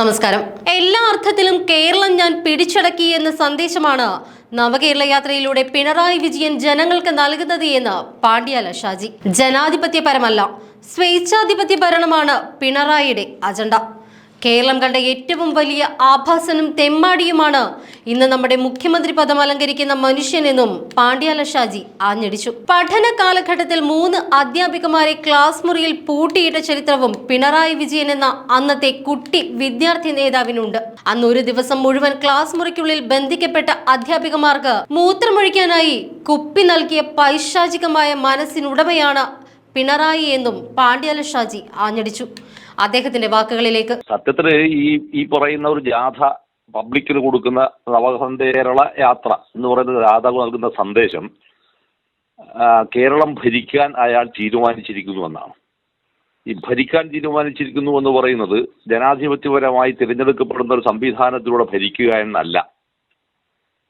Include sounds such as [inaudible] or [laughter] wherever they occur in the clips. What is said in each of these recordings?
നമസ്കാരം. എല്ലാ അർത്ഥത്തിലും കേരളം ഞാൻ പിടിച്ചടക്കി എന്ന സന്ദേശമാണ് നവകേരള യാത്രയിലൂടെ പിണറായി വിജയൻ ജനങ്ങൾക്ക് നൽകുന്നത് എന്ന് പാണ്ഡ്യാല ഷാജി. ജനാധിപത്യപരമല്ല സ്വേച്ഛാധിപത്യ ഭരണമാണ് പിണറായിയുടെ അജണ്ട. കേരളം കണ്ട ഏറ്റവും വലിയ ആഭാസനും തെമ്മാടിയുമാണ് ഇന്ന് നമ്മുടെ മുഖ്യമന്ത്രി പദം അലങ്കരിക്കുന്ന മനുഷ്യനെന്നും പാണ്ഡ്യാല ഷാജി ആഞ്ഞടിച്ചു. പഠന കാലഘട്ടത്തിൽ മൂന്ന് അധ്യാപികമാരെ ക്ലാസ് മുറിയിൽ പൂട്ടിയിട്ട ചരിത്രവും പിണറായി വിജയൻ എന്ന അന്നത്തെ കുട്ടി വിദ്യാർത്ഥി നേതാവിനുണ്ട്. അന്ന് ഒരു ദിവസം മുഴുവൻ ക്ലാസ് മുറിക്കുള്ളിൽ ബന്ധിക്കപ്പെട്ട അധ്യാപികമാർക്ക് മൂത്രമൊഴിക്കാനായി കുപ്പി നൽകിയ പൈശാചികമായ മനസ്സിനുടമയാണ് പിണറായി എന്നും പാണ്ഡ്യാല ഷാജി ആഞ്ഞടിച്ചു. അദ്ദേഹത്തിന്റെ വാക്കുകളിലേക്ക്. സത്യത്തിൽ ഈ ഈ പറയുന്ന ഒരു ജാഥ പബ്ലിക്കിന് കൊടുക്കുന്ന നവസന്ധേരള യാത്ര എന്ന് പറയുന്ന ജാഥ നൽകുന്ന സന്ദേശം കേരളം ഭരിക്കാൻ അയാൾ തീരുമാനിച്ചിരിക്കുന്നു എന്നാണ്. ഈ ഭരിക്കാൻ തീരുമാനിച്ചിരിക്കുന്നു എന്ന് പറയുന്നത് ജനാധിപത്യപരമായി തിരഞ്ഞെടുക്കപ്പെടുന്ന ഒരു സംവിധാനത്തിലൂടെ ഭരിക്കുക എന്നല്ല.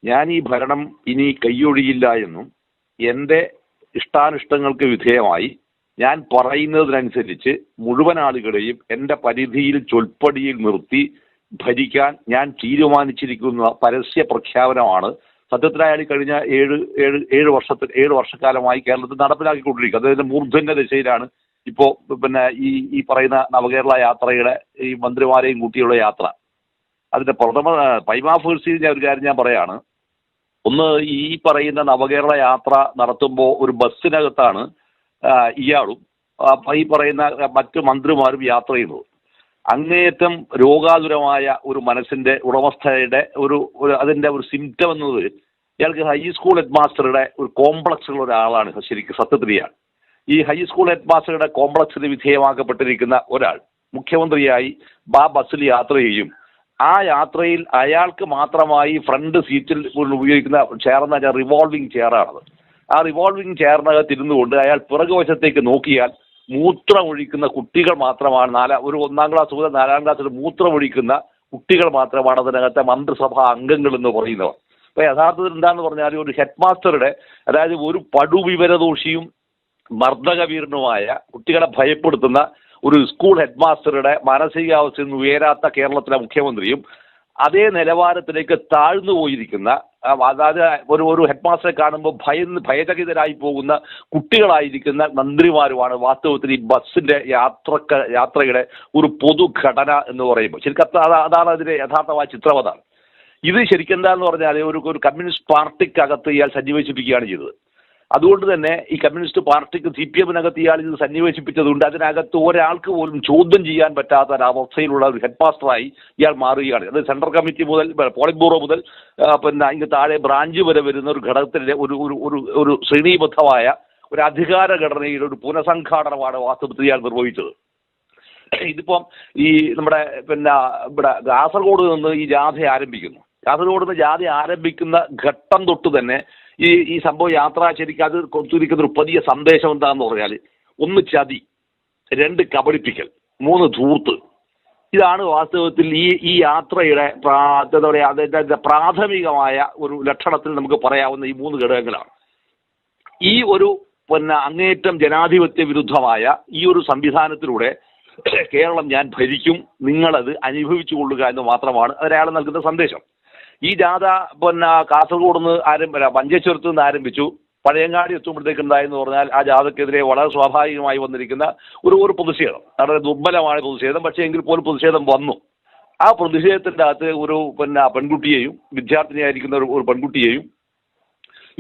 ഞാൻ ഈ ഭരണം ഇനി കൈയൊഴിയില്ല എന്നും എന്റെ ഇഷ്ടാനിഷ്ടങ്ങൾക്ക് വിധേയമായി ഞാൻ പറയുന്നതിനനുസരിച്ച് മുഴുവൻ ആളുകളെയും എന്റെ പരിധിയിൽ ചൊൽപ്പടിയിൽ നിർത്തി ഭരിക്കാൻ ഞാൻ തീരുമാനിച്ചിരിക്കുന്ന പരസ്യ പ്രഖ്യാപനമാണ്. സത്യത്തിൽ കഴിഞ്ഞ ഏഴ് ഏഴ് ഏഴ് വർഷത്തിൽ ഏഴ് വർഷക്കാലമായി കേരളത്തിൽ നടപ്പിലാക്കിക്കൊണ്ടിരിക്കുന്നത് അതായത് മൂർധന്യ ദിശയിലാണ് ഇപ്പോ പിന്നെ ഈ ഈ പറയുന്ന നവകേരള യാത്രയുടെ ഈ മന്ത്രിമാരെയും കൂട്ടിയുള്ള യാത്ര. അതിന്റെ പ്രഥമ പൈമാഫേഴ്സിൽ ഞാൻ ഒരു കാര്യം ഞാൻ പറയാണ്. ഒന്ന് ഈ പറയുന്ന നവകേരള യാത്ര നടത്തുമ്പോൾ ഒരു ബസ്സിനകത്താണ് ഇയാളും. ഈ പറയുന്ന മറ്റ് മന്ത്രിമാരും യാത്ര ചെയ്യുന്നത് അങ്ങേയറ്റം രോഗാതുരമായ ഒരു മനസ്സിന്റെ ഉടമസ്ഥയുടെ ഒരു അതിന്റെ ഒരു സിംറ്റം എന്നത് ഇയാൾക്ക് ഹൈസ്കൂൾ ഹെഡ് മാസ്റ്ററുടെ ഒരു കോംപ്ലക്സ് ഉള്ള ഒരാളാണ് ശരിക്കും സത്യത്തിൽ ഈ ഹൈസ്കൂൾ ഹെഡ് മാസ്റ്ററുടെ കോംപ്ലക്സിന് വിധേയമാക്കപ്പെട്ടിരിക്കുന്ന ഒരാൾ മുഖ്യമന്ത്രിയായി ബാ ബസ്സിൽ യാത്ര ചെയ്യും. ആ യാത്രയിൽ അയാൾക്ക് മാത്രമായി ഫ്രണ്ട് സീറ്റിൽ ഉപയോഗിക്കുന്ന ചെയർ എന്ന് പറഞ്ഞാൽ റിവോൾവിംഗ് ചെയറാണത് ആ റിവോൾവിംഗ് ചെയറിനകത്ത് ഇരുന്നു കൊണ്ട് അയാൾ പിറകുവശത്തേക്ക് നോക്കിയാൽ മൂത്രമൊഴിക്കുന്ന കുട്ടികൾ മാത്രമാണ്. നാലാ ഒരു ഒന്നാം ക്ലാസ് മുതൽ നാലാം ക്ലാസ്സിൽ മൂത്രമൊഴിക്കുന്ന കുട്ടികൾ മാത്രമാണ് അതിനകത്തെ മന്ത്രിസഭാ അംഗങ്ങൾ എന്ന് പറയുന്നവർ. അപ്പൊ യഥാർത്ഥത്തിൽ എന്താണെന്ന് പറഞ്ഞാൽ ഒരു ഹെഡ് മാസ്റ്ററുടെ അതായത് ഒരു പടുവിവരദോഷിയും മർദ്ദകവീരനുമായ കുട്ടികളെ ഭയപ്പെടുത്തുന്ന ഒരു സ്കൂൾ ഹെഡ് മാസ്റ്ററുടെ മാനസികാവസ്ഥയിൽ നിന്ന് ഉയരാത്ത കേരളത്തിലെ മുഖ്യമന്ത്രിയും അതേ നിലവാരത്തിലേക്ക് താഴ്ന്നു പോയിരിക്കുന്ന അതായത് ഒരു ഒരു ഹെഡ് മാസ്റ്ററെ കാണുമ്പോൾ ഭയന്ന് ഭയചകിതരായി പോകുന്ന കുട്ടികളായിരിക്കുന്ന മന്ത്രിമാരുമാണ് വാസ്തവത്തിൽ ഈ ബസ്സിന്റെ യാത്രക്ക യാത്രയുടെ ഒരു പൊതുഘടന എന്ന് പറയുമ്പോൾ. ശരിക്കും അതാണ് അതിന്റെ യഥാർത്ഥമായ ചിത്രം അതാണ്. ഇത് ശരിക്കും എന്താന്ന് പറഞ്ഞാൽ ഒരു ഒരു കമ്മ്യൂണിസ്റ്റ് പാർട്ടിക്കകത്ത് ഇയാൾ സജ്ജീവിച്ചിരിക്കുകയാണ് ചെയ്തത്. അതുകൊണ്ട് തന്നെ ഈ കമ്മ്യൂണിസ്റ്റ് പാർട്ടിക്ക് സി പി എമ്മിനകത്ത് ഇയാൾ ഇത് സന്നിവേശിപ്പിച്ചതുകൊണ്ട് അതിനകത്ത് ഒരാൾക്ക് പോലും ചോദ്യം ചെയ്യാൻ പറ്റാത്ത ഒരവസ്ഥയിലുള്ള ഒരു ഹെഡ് മാസ്റ്ററായി ഇയാൾ മാറുകയാണ്. അത് സെൻട്രൽ കമ്മിറ്റി മുതൽ പോളിറ്റ് ബ്യൂറോ മുതൽ പിന്നെ അതിന് താഴെ ബ്രാഞ്ച് വരെ വരുന്ന ഒരു ഘടകത്തിന്റെ ഒരു ഒരു ഒരു ഒരു ശ്രേണീബദ്ധമായ ഒരു അധികാര ഘടനയുടെ ഒരു പുനഃസംഘാടനമാണ് വാസ്തവത്തിൽ ഇയാൾ നിർവഹിച്ചത്. ഇതിപ്പം ഈ നമ്മുടെ പിന്നെ ഇവിടെ കാസർഗോഡ് നിന്ന് ഈ ജാഥ ആരംഭിക്കുന്നു. കാസർഗോഡ് നിന്ന് ജാഥ ആരംഭിക്കുന്ന ഘട്ടം തൊട്ട് തന്നെ ഈ ഈ സംഭവം യാത്ര ശരിക്കും അത് കൊടുത്തിരിക്കുന്ന ഒരു പുതിയ സന്ദേശം എന്താണെന്ന് പറഞ്ഞാൽ ഒന്ന് ചതി രണ്ട് കബളിപ്പിക്കൽ മൂന്ന് ധൂർത്ത്. ഇതാണ് വാസ്തവത്തിൽ ഈ ഈ യാത്രയുടെ എന്താ പറയുക അതിന്റെ പ്രാഥമികമായ ഒരു ലക്ഷണത്തിൽ നമുക്ക് പറയാവുന്ന ഈ മൂന്ന് ഘടകങ്ങളാണ്. ഈ ഒരു പിന്നെ അങ്ങേറ്റം ജനാധിപത്യ വിരുദ്ധമായ ഈ ഒരു സംവിധാനത്തിലൂടെ കേരളം ഞാൻ ഭരിക്കും നിങ്ങളത് അനുഭവിച്ചു കൊള്ളുക എന്ന് മാത്രമാണ് ഒരാൾ നൽകുന്ന സന്ദേശം. ഈ ജാഥ പിന്നെ കാസർഗോഡ് നിന്ന് ആരംഭ മഞ്ചേശ്വരത്ത് നിന്ന് ആരംഭിച്ചു. പഴയങ്ങാടി എത്തുമ്പോഴത്തേക്കുണ്ടായെന്ന് പറഞ്ഞാൽ ആ ജാഥക്കെതിരെ വളരെ സ്വാഭാവികമായി വന്നിരിക്കുന്ന ഒരു ഒരു പ്രതിഷേധം. വളരെ ദുർബലമായ പ്രതിഷേധം. പക്ഷേ എങ്കിൽ പോലും പ്രതിഷേധം വന്നു. ആ പ്രതിഷേധത്തിന്റെ അകത്ത് ഒരു പിന്നെ പെൺകുട്ടിയെയും വിദ്യാർത്ഥിനിയായിരിക്കുന്ന ഒരു ഒരു പെൺകുട്ടിയെയും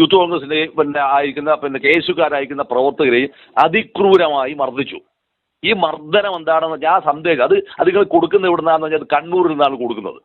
യൂത്ത് കോൺഗ്രസിന്റെ പിന്നെ ആയിരിക്കുന്ന പിന്നെ കെ എസുകാരായിരിക്കുന്ന പ്രവർത്തകരെയും അതിക്രൂരമായി മർദ്ദിച്ചു. ഈ മർദ്ദനം എന്താണെന്ന് വെച്ചാൽ ആ സന്ദേശം അത് അത് കൊടുക്കുന്ന എവിടെ നിന്നാണെന്ന് വെച്ചാൽ കണ്ണൂരിൽ നിന്നാണ് കൊടുക്കുന്നത്.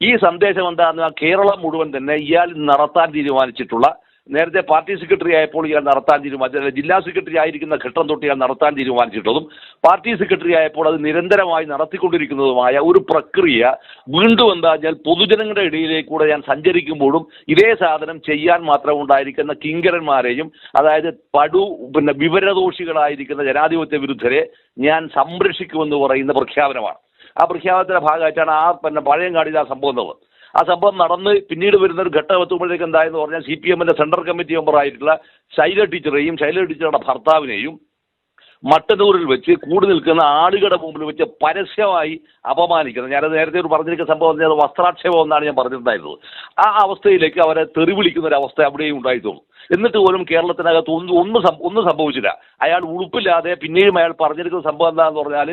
ഈ സന്ദേശം എന്താണെന്ന് കേരളം മുഴുവൻ തന്നെ ഇയാൾ നടത്താൻ തീരുമാനിച്ചിട്ടുള്ള നേരത്തെ പാർട്ടി സെക്രട്ടറി ആയപ്പോൾ ഇയാൾ നടത്താൻ തീരുമാനിച്ചത് ജില്ലാ സെക്രട്ടറി ആയിരിക്കുന്ന ഘട്ടം തൊട്ട് ഇയാൾ നടത്താൻ തീരുമാനിച്ചിട്ടതും പാർട്ടി സെക്രട്ടറി ആയപ്പോൾ അത് നിരന്തരമായി നടത്തിക്കൊണ്ടിരിക്കുന്നതുമായ ഒരു പ്രക്രിയ വീണ്ടും എന്താ വെച്ചാൽ പൊതുജനങ്ങളുടെ ഇടയിലേക്കൂടെ ഞാൻ സഞ്ചരിക്കുമ്പോഴും ഇതേ സാധനം ചെയ്യാൻ മാത്രം ഉണ്ടായിരിക്കുന്ന കിങ്കരന്മാരെയും അതായത് പടു പിന്നെ വിവരദോഷികളായിരിക്കുന്ന ജനാധിപത്യ വിരുദ്ധരെ ഞാൻ സംരക്ഷിക്കുമെന്ന് പറയുന്ന പ്രഖ്യാപനമാണ്. ആ പ്രഖ്യാപനത്തിന്റെ ഭാഗമായിട്ടാണ് ആ പിന്നെ പഴയങ്ങാടിയിൽ ആ സംഭവം എന്നത് ആ സംഭവം നടന്ന് പിന്നീട് വരുന്ന ഒരു ഘട്ടം എത്തുമ്പോഴേക്ക് എന്തായെന്ന് പറഞ്ഞാൽ സി പി എമ്മിന്റെ സെൻട്രൽ കമ്മിറ്റി മെമ്പർ ആയിട്ടുള്ള ശൈല ടീച്ചറേയും ശൈല ടീച്ചറുടെ ഭർത്താവിനെയും മട്ടന്നൂരിൽ വെച്ച് കൂടി നിൽക്കുന്ന ആളുകളുടെ മുമ്പിൽ വെച്ച് പരസ്യമായി അപമാനിക്കുന്നത്. ഞാനത് നേരത്തെ ഒരു പറഞ്ഞിരിക്കുന്ന സംഭവം അത് വസ്ത്രാക്ഷേപം എന്നാണ് ഞാൻ പറഞ്ഞിട്ടുണ്ടായിരുന്നത്. ആ അവസ്ഥയിലേക്ക് അവരെ തെറി വിളിക്കുന്ന ഒരു അവസ്ഥ അവിടെയും ഉണ്ടായിട്ടുള്ളൂ എന്നിട്ട് പോലും കേരളത്തിനകത്ത് ഒന്നും ഒന്നും ഒന്നും സംഭവിച്ചില്ല. അയാൾ ഉളുപ്പില്ലാതെ പിന്നെയും അയാൾ പറഞ്ഞിരിക്കുന്ന സംഭവം എന്താണെന്ന് പറഞ്ഞാൽ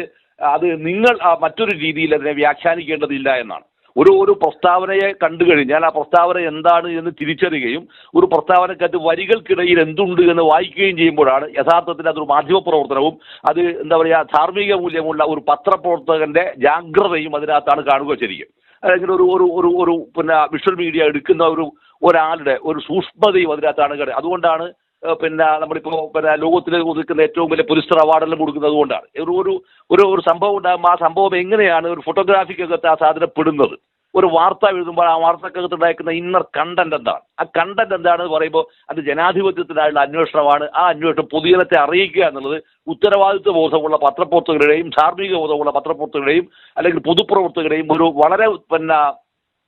അത് നിങ്ങൾ മറ്റൊരു രീതിയിൽ അതിനെ വ്യാഖ്യാനിക്കേണ്ടതില്ല എന്നാണ്. ഒരു ഒരു പ്രസ്താവനയെ കണ്ടു കഴിഞ്ഞാൽ ആ പ്രസ്താവന എന്താണ് എന്ന് തിരിച്ചറിയുകയും ഒരു പ്രസ്താവനക്കകത്ത് വരികൾക്കിടയിൽ എന്തുണ്ട് എന്ന് വായിക്കുകയും ചെയ്യുമ്പോഴാണ് യഥാർത്ഥത്തിൽ അതൊരു മാധ്യമപ്രവർത്തനവും അത് എന്താ പറയുക ധാർമ്മിക മൂല്യമുള്ള ഒരു പത്രപ്രവർത്തകന്റെ ജാഗ്രതയും അതിനകത്താണ് കാണുക ശരിക്കും. അല്ലെങ്കിൽ ഒരു ഒരു ഒരു ഒരു പിന്നെ വിഷ്വൽ മീഡിയ എടുക്കുന്ന ഒരു ഒരാളുടെ ഒരു സൂക്ഷ്മതയും അതിനകത്താണ് അതുകൊണ്ടാണ് പിന്നെ നമ്മളിപ്പോൾ പിന്നെ ലോകത്തിൽ ഒതുക്കുന്ന ഏറ്റവും വലിയ പുലിസ്റ്റർ അവാർഡെല്ലാം കൊടുക്കുന്നത് കൊണ്ടാണ്. ഒരു ഒരു ഒരു ഒരു സംഭവം ഉണ്ടാകുമ്പോൾ ആ സംഭവം എങ്ങനെയാണ് ഒരു ഫോട്ടോഗ്രാഫിക്കകത്ത് ആ സാധനം പെടുന്നത്? ഒരു വാർത്ത എഴുതുമ്പോൾ ആ വാർത്തക്കകത്ത് ഉണ്ടാക്കുന്ന ഇന്നർ കണ്ടന്റ് എന്താണ്? ആ കണ്ടന്റ് എന്താണെന്ന് പറയുമ്പോൾ അത് ജനാധിപത്യത്തിനായുള്ള അന്വേഷണമാണ്. ആ അന്വേഷണം പൊതുജനത്തെ അറിയിക്കുക എന്നുള്ളത് ഉത്തരവാദിത്വ ബോധമുള്ള പത്രപ്രവർത്തകരുടെയും ധാർമ്മിക ബോധമുള്ള പത്രപ്രവർത്തകരുടെയും അല്ലെങ്കിൽ പൊതുപ്രവർത്തകരുടെയും ഒരു വളരെ പിന്നെ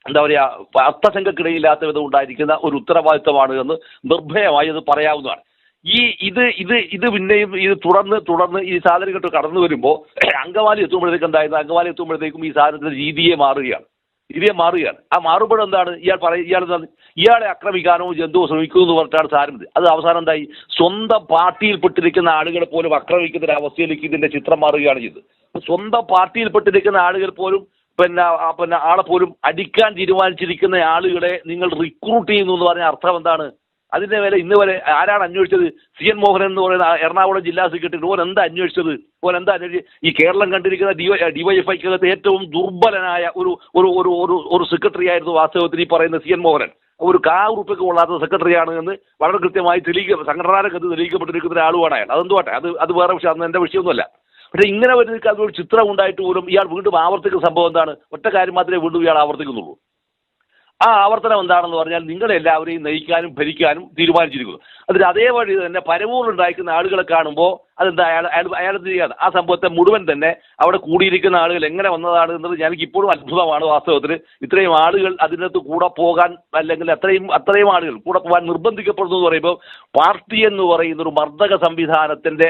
എന്താ പറയുക അർത്ഥശങ്കക്കിടയില്ലാത്ത വിധം ഉണ്ടായിരിക്കുന്ന ഒരു ഉത്തരവാദിത്തമാണ് എന്ന് നിർഭയമായി അത് പറയാവുന്നതാണ്. ഈ ഇത് ഇത് ഇത് പിന്നെയും ഇത് തുടർന്ന് തുടർന്ന് ഈ സാധനഘട്ടം കടന്നു വരുമ്പോൾ [clears throat] അങ്കമാലി എത്തുമ്പോഴത്തേക്കും എന്തായിരുന്നു? അങ്കമാലി എത്തുമ്പോഴത്തേക്കും ഈ സാധനത്തിന്റെ രീതിയെ മാറുകയാണ്. രീതിയെ മാറുകയാണ്. ആ മാറുമ്പോഴെന്താണ് ഇയാൾ പറയും ഇയാൾ എന്താണ്? ഇയാളെ ആക്രമിക്കാനോ ജന്തുവോ ശ്രമിക്കുമോ എന്ന് പറഞ്ഞിട്ടാണ് സാരം അത് അവസാനം എന്തായി? സ്വന്തം പാർട്ടിയിൽപ്പെട്ടിരിക്കുന്ന ആളുകളെ പോലും ആക്രമിക്കുന്ന ഒരു അവസ്ഥയിലേക്ക് ഇതിന്റെ ചിത്രം മാറുകയാണ് ചെയ്തത്. സ്വന്തം പാർട്ടിയിൽപ്പെട്ടിരിക്കുന്ന ആളുകൾ പോലും പിന്നെ പിന്നെ ആളെ പോലും അടിക്കാൻ തീരുമാനിച്ചിരിക്കുന്ന ആളുകളെ നിങ്ങൾ റിക്രൂട്ട് ചെയ്യുന്നു എന്ന് പറഞ്ഞ അർത്ഥം എന്താണ്? അതിന്റെ വില ഇന്ന് വരെ ആരാണ് അന്വേഷിച്ചത്? സി എൻ മോഹൻ എന്ന് പറയുന്ന എറണാകുളം ജില്ലാ സെക്രട്ടറി ഓൻ എന്താ അന്വേഷിച്ചത്? ഓൻ എന്താ അന്വേഷിച്ചത് ഈ കേരളം കണ്ടിരിക്കുന്ന ഡിവൈ ഡിവൈഎഫ്ഐക്കകത്ത് ഏറ്റവും ദുർബലനായ ഒരു ഒരു ഒരു ഒരു ഒരു സെക്രട്ടറി ആയിരുന്നു വാസ്തവത്തിൽ ഈ പറയുന്ന സി എൻ മോഹൻ ഒരു കാ ഉറുപ്പൊക്കെ കൊള്ളാത്ത സെക്രട്ടറിയാണ് എന്ന് വളരെ കൃത്യമായി തെളിയിക്ക സംഘടനാരംഗത്ത് തെളിയിക്കപ്പെട്ടിരിക്കുന്ന ഒരാളുമാണ് അയാൾ. അതെന്തുവാട്ടെ? അത് അത് വേറെ വിഷയം അന്ന് എന്റെ വിഷയമൊന്നുമല്ല. പക്ഷേ ഇങ്ങനെ വരുന്ന ഒരു ചിത്രം ഉണ്ടായിട്ട് പോലും ഇയാൾ വീണ്ടും ആവർത്തിക്കുന്ന സംഭവം എന്താണ്? ഒറ്റ കാര്യം മാത്രമേ വീണ്ടും ഇയാൾ ആവർത്തിക്കുന്നുള്ളൂ. ആ ആവർത്തനം എന്താണെന്ന് പറഞ്ഞാൽ നിങ്ങളെല്ലാവരെയും നയിക്കാനും ഭരിക്കാനും തീരുമാനിച്ചിരിക്കുന്നു. അതിൽ അതേ വഴി തന്നെ പരവൂറിലുണ്ടായിരിക്കുന്ന ആളുകളെ കാണുമ്പോൾ അതെന്താ? അയാൾ അയാൾ അയാൾ ആ സംഭവത്തെ മുഴുവൻ തന്നെ അവിടെ കൂടിയിരിക്കുന്ന ആളുകൾ എങ്ങനെ വന്നതാണ് എന്നത് ഞാൻ ഇപ്പോഴും അത്ഭുതമാണ് വാസ്തവത്തിൽ. ഇത്രയും ആളുകൾ അതിനകത്ത് കൂടെ പോകാൻ അല്ലെങ്കിൽ അത്രയും അത്രയും ആളുകൾ കൂടെ പോകാൻ നിർബന്ധിക്കപ്പെടുന്നു എന്ന് പറയുമ്പോൾ പാർട്ടി എന്ന് പറയുന്ന ഒരു മർദ്ദക സംവിധാനത്തിന്റെ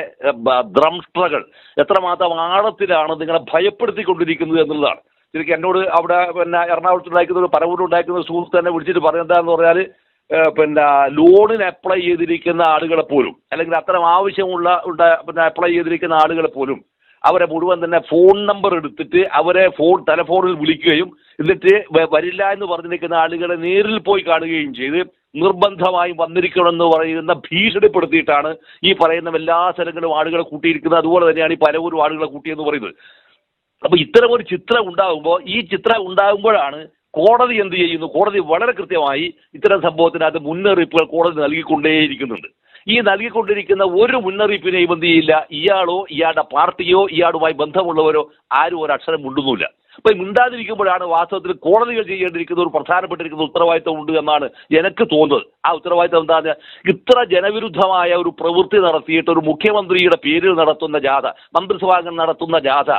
ദ്രംഷ്ട്രകൾ എത്രമാത്രം ആഴത്തിലാണ് നിങ്ങളെ ഭയപ്പെടുത്തിക്കൊണ്ടിരിക്കുന്നത് എന്നുള്ളതാണ്. ശരിക്കും എന്നോട് അവിടെ പിന്നെ പറവൂർ ഒരു സുഹൃത്ത് തന്നെ വിളിച്ചിട്ട് പറഞ്ഞെന്താന്ന് പറഞ്ഞാൽ പിന്നെ ലോണിന് അപ്ലൈ ചെയ്തിരിക്കുന്ന ആളുകളെ പോലും അല്ലെങ്കിൽ അത്തരം ആവശ്യമുള്ള പിന്നെ അപ്ലൈ ചെയ്തിരിക്കുന്ന ആളുകളെ പോലും അവരെ മുഴുവൻ തന്നെ ഫോൺ നമ്പർ എടുത്തിട്ട് അവരെ ഫോൺ ടെലഫോണിൽ വിളിക്കുകയും എന്നിട്ട് വരില്ല എന്ന് പറഞ്ഞിരിക്കുന്ന ആളുകളെ നേരിൽ പോയി കാണുകയും ചെയ്ത് നിർബന്ധമായും വന്നിരിക്കണമെന്ന് പറയുന്ന ഭീഷണിപ്പെടുത്തിയിട്ടാണ് ഈ പറയുന്ന എല്ലാ സ്ഥലങ്ങളും ആളുകളെ കൂട്ടിയിരിക്കുന്നത്. അതുപോലെ തന്നെയാണ് ഈ പലവൂരും ആളുകളെ കൂട്ടിയെന്ന് പറയുന്നത്. അപ്പൊ ഇത്തരം ഒരു ചിത്രം ഉണ്ടാകുമ്പോൾ ഈ ചിത്രം ഉണ്ടാകുമ്പോഴാണ് കോടതി എന്ത് ചെയ്യുന്നു? കോടതി വളരെ കൃത്യമായി ഇത്തരം സംഭവത്തിനകത്ത് മുന്നറിയിപ്പുകൾ കോടതി നൽകിക്കൊണ്ടേയിരിക്കുന്നുണ്ട്. ഈ നൽകിക്കൊണ്ടിരിക്കുന്ന ഒരു മുന്നറിയിപ്പിനെയും എന്ത് ചെയ്യില്ല. ഇയാളോ ഇയാളുടെ പാർട്ടിയോ ഇയാളുമായി ബന്ധമുള്ളവരോ ആരും ഒരു അക്ഷരം മുണ്ടുന്നില്ല അപ്പൊ മിണ്ടാതിരിക്കുമ്പോഴാണ് വാസ്തവത്തിൽ കോടതികൾ ചെയ്യേണ്ടിയിരിക്കുന്ന ഒരു പ്രധാനപ്പെട്ടിരിക്കുന്ന ഉത്തരവാദിത്തം ഉണ്ട് എന്നാണ് എനിക്ക് തോന്നുന്നത്. ആ ഉത്തരവാദിത്തം എന്താ ഇത്ര ജനവിരുദ്ധമായ ഒരു പ്രവൃത്തി നടത്തിയിട്ട് ഒരു മുഖ്യമന്ത്രിയുടെ പേരിൽ നടത്തുന്ന ജാഥ മന്ത്രിസഭാംഗം നടത്തുന്ന ജാഥ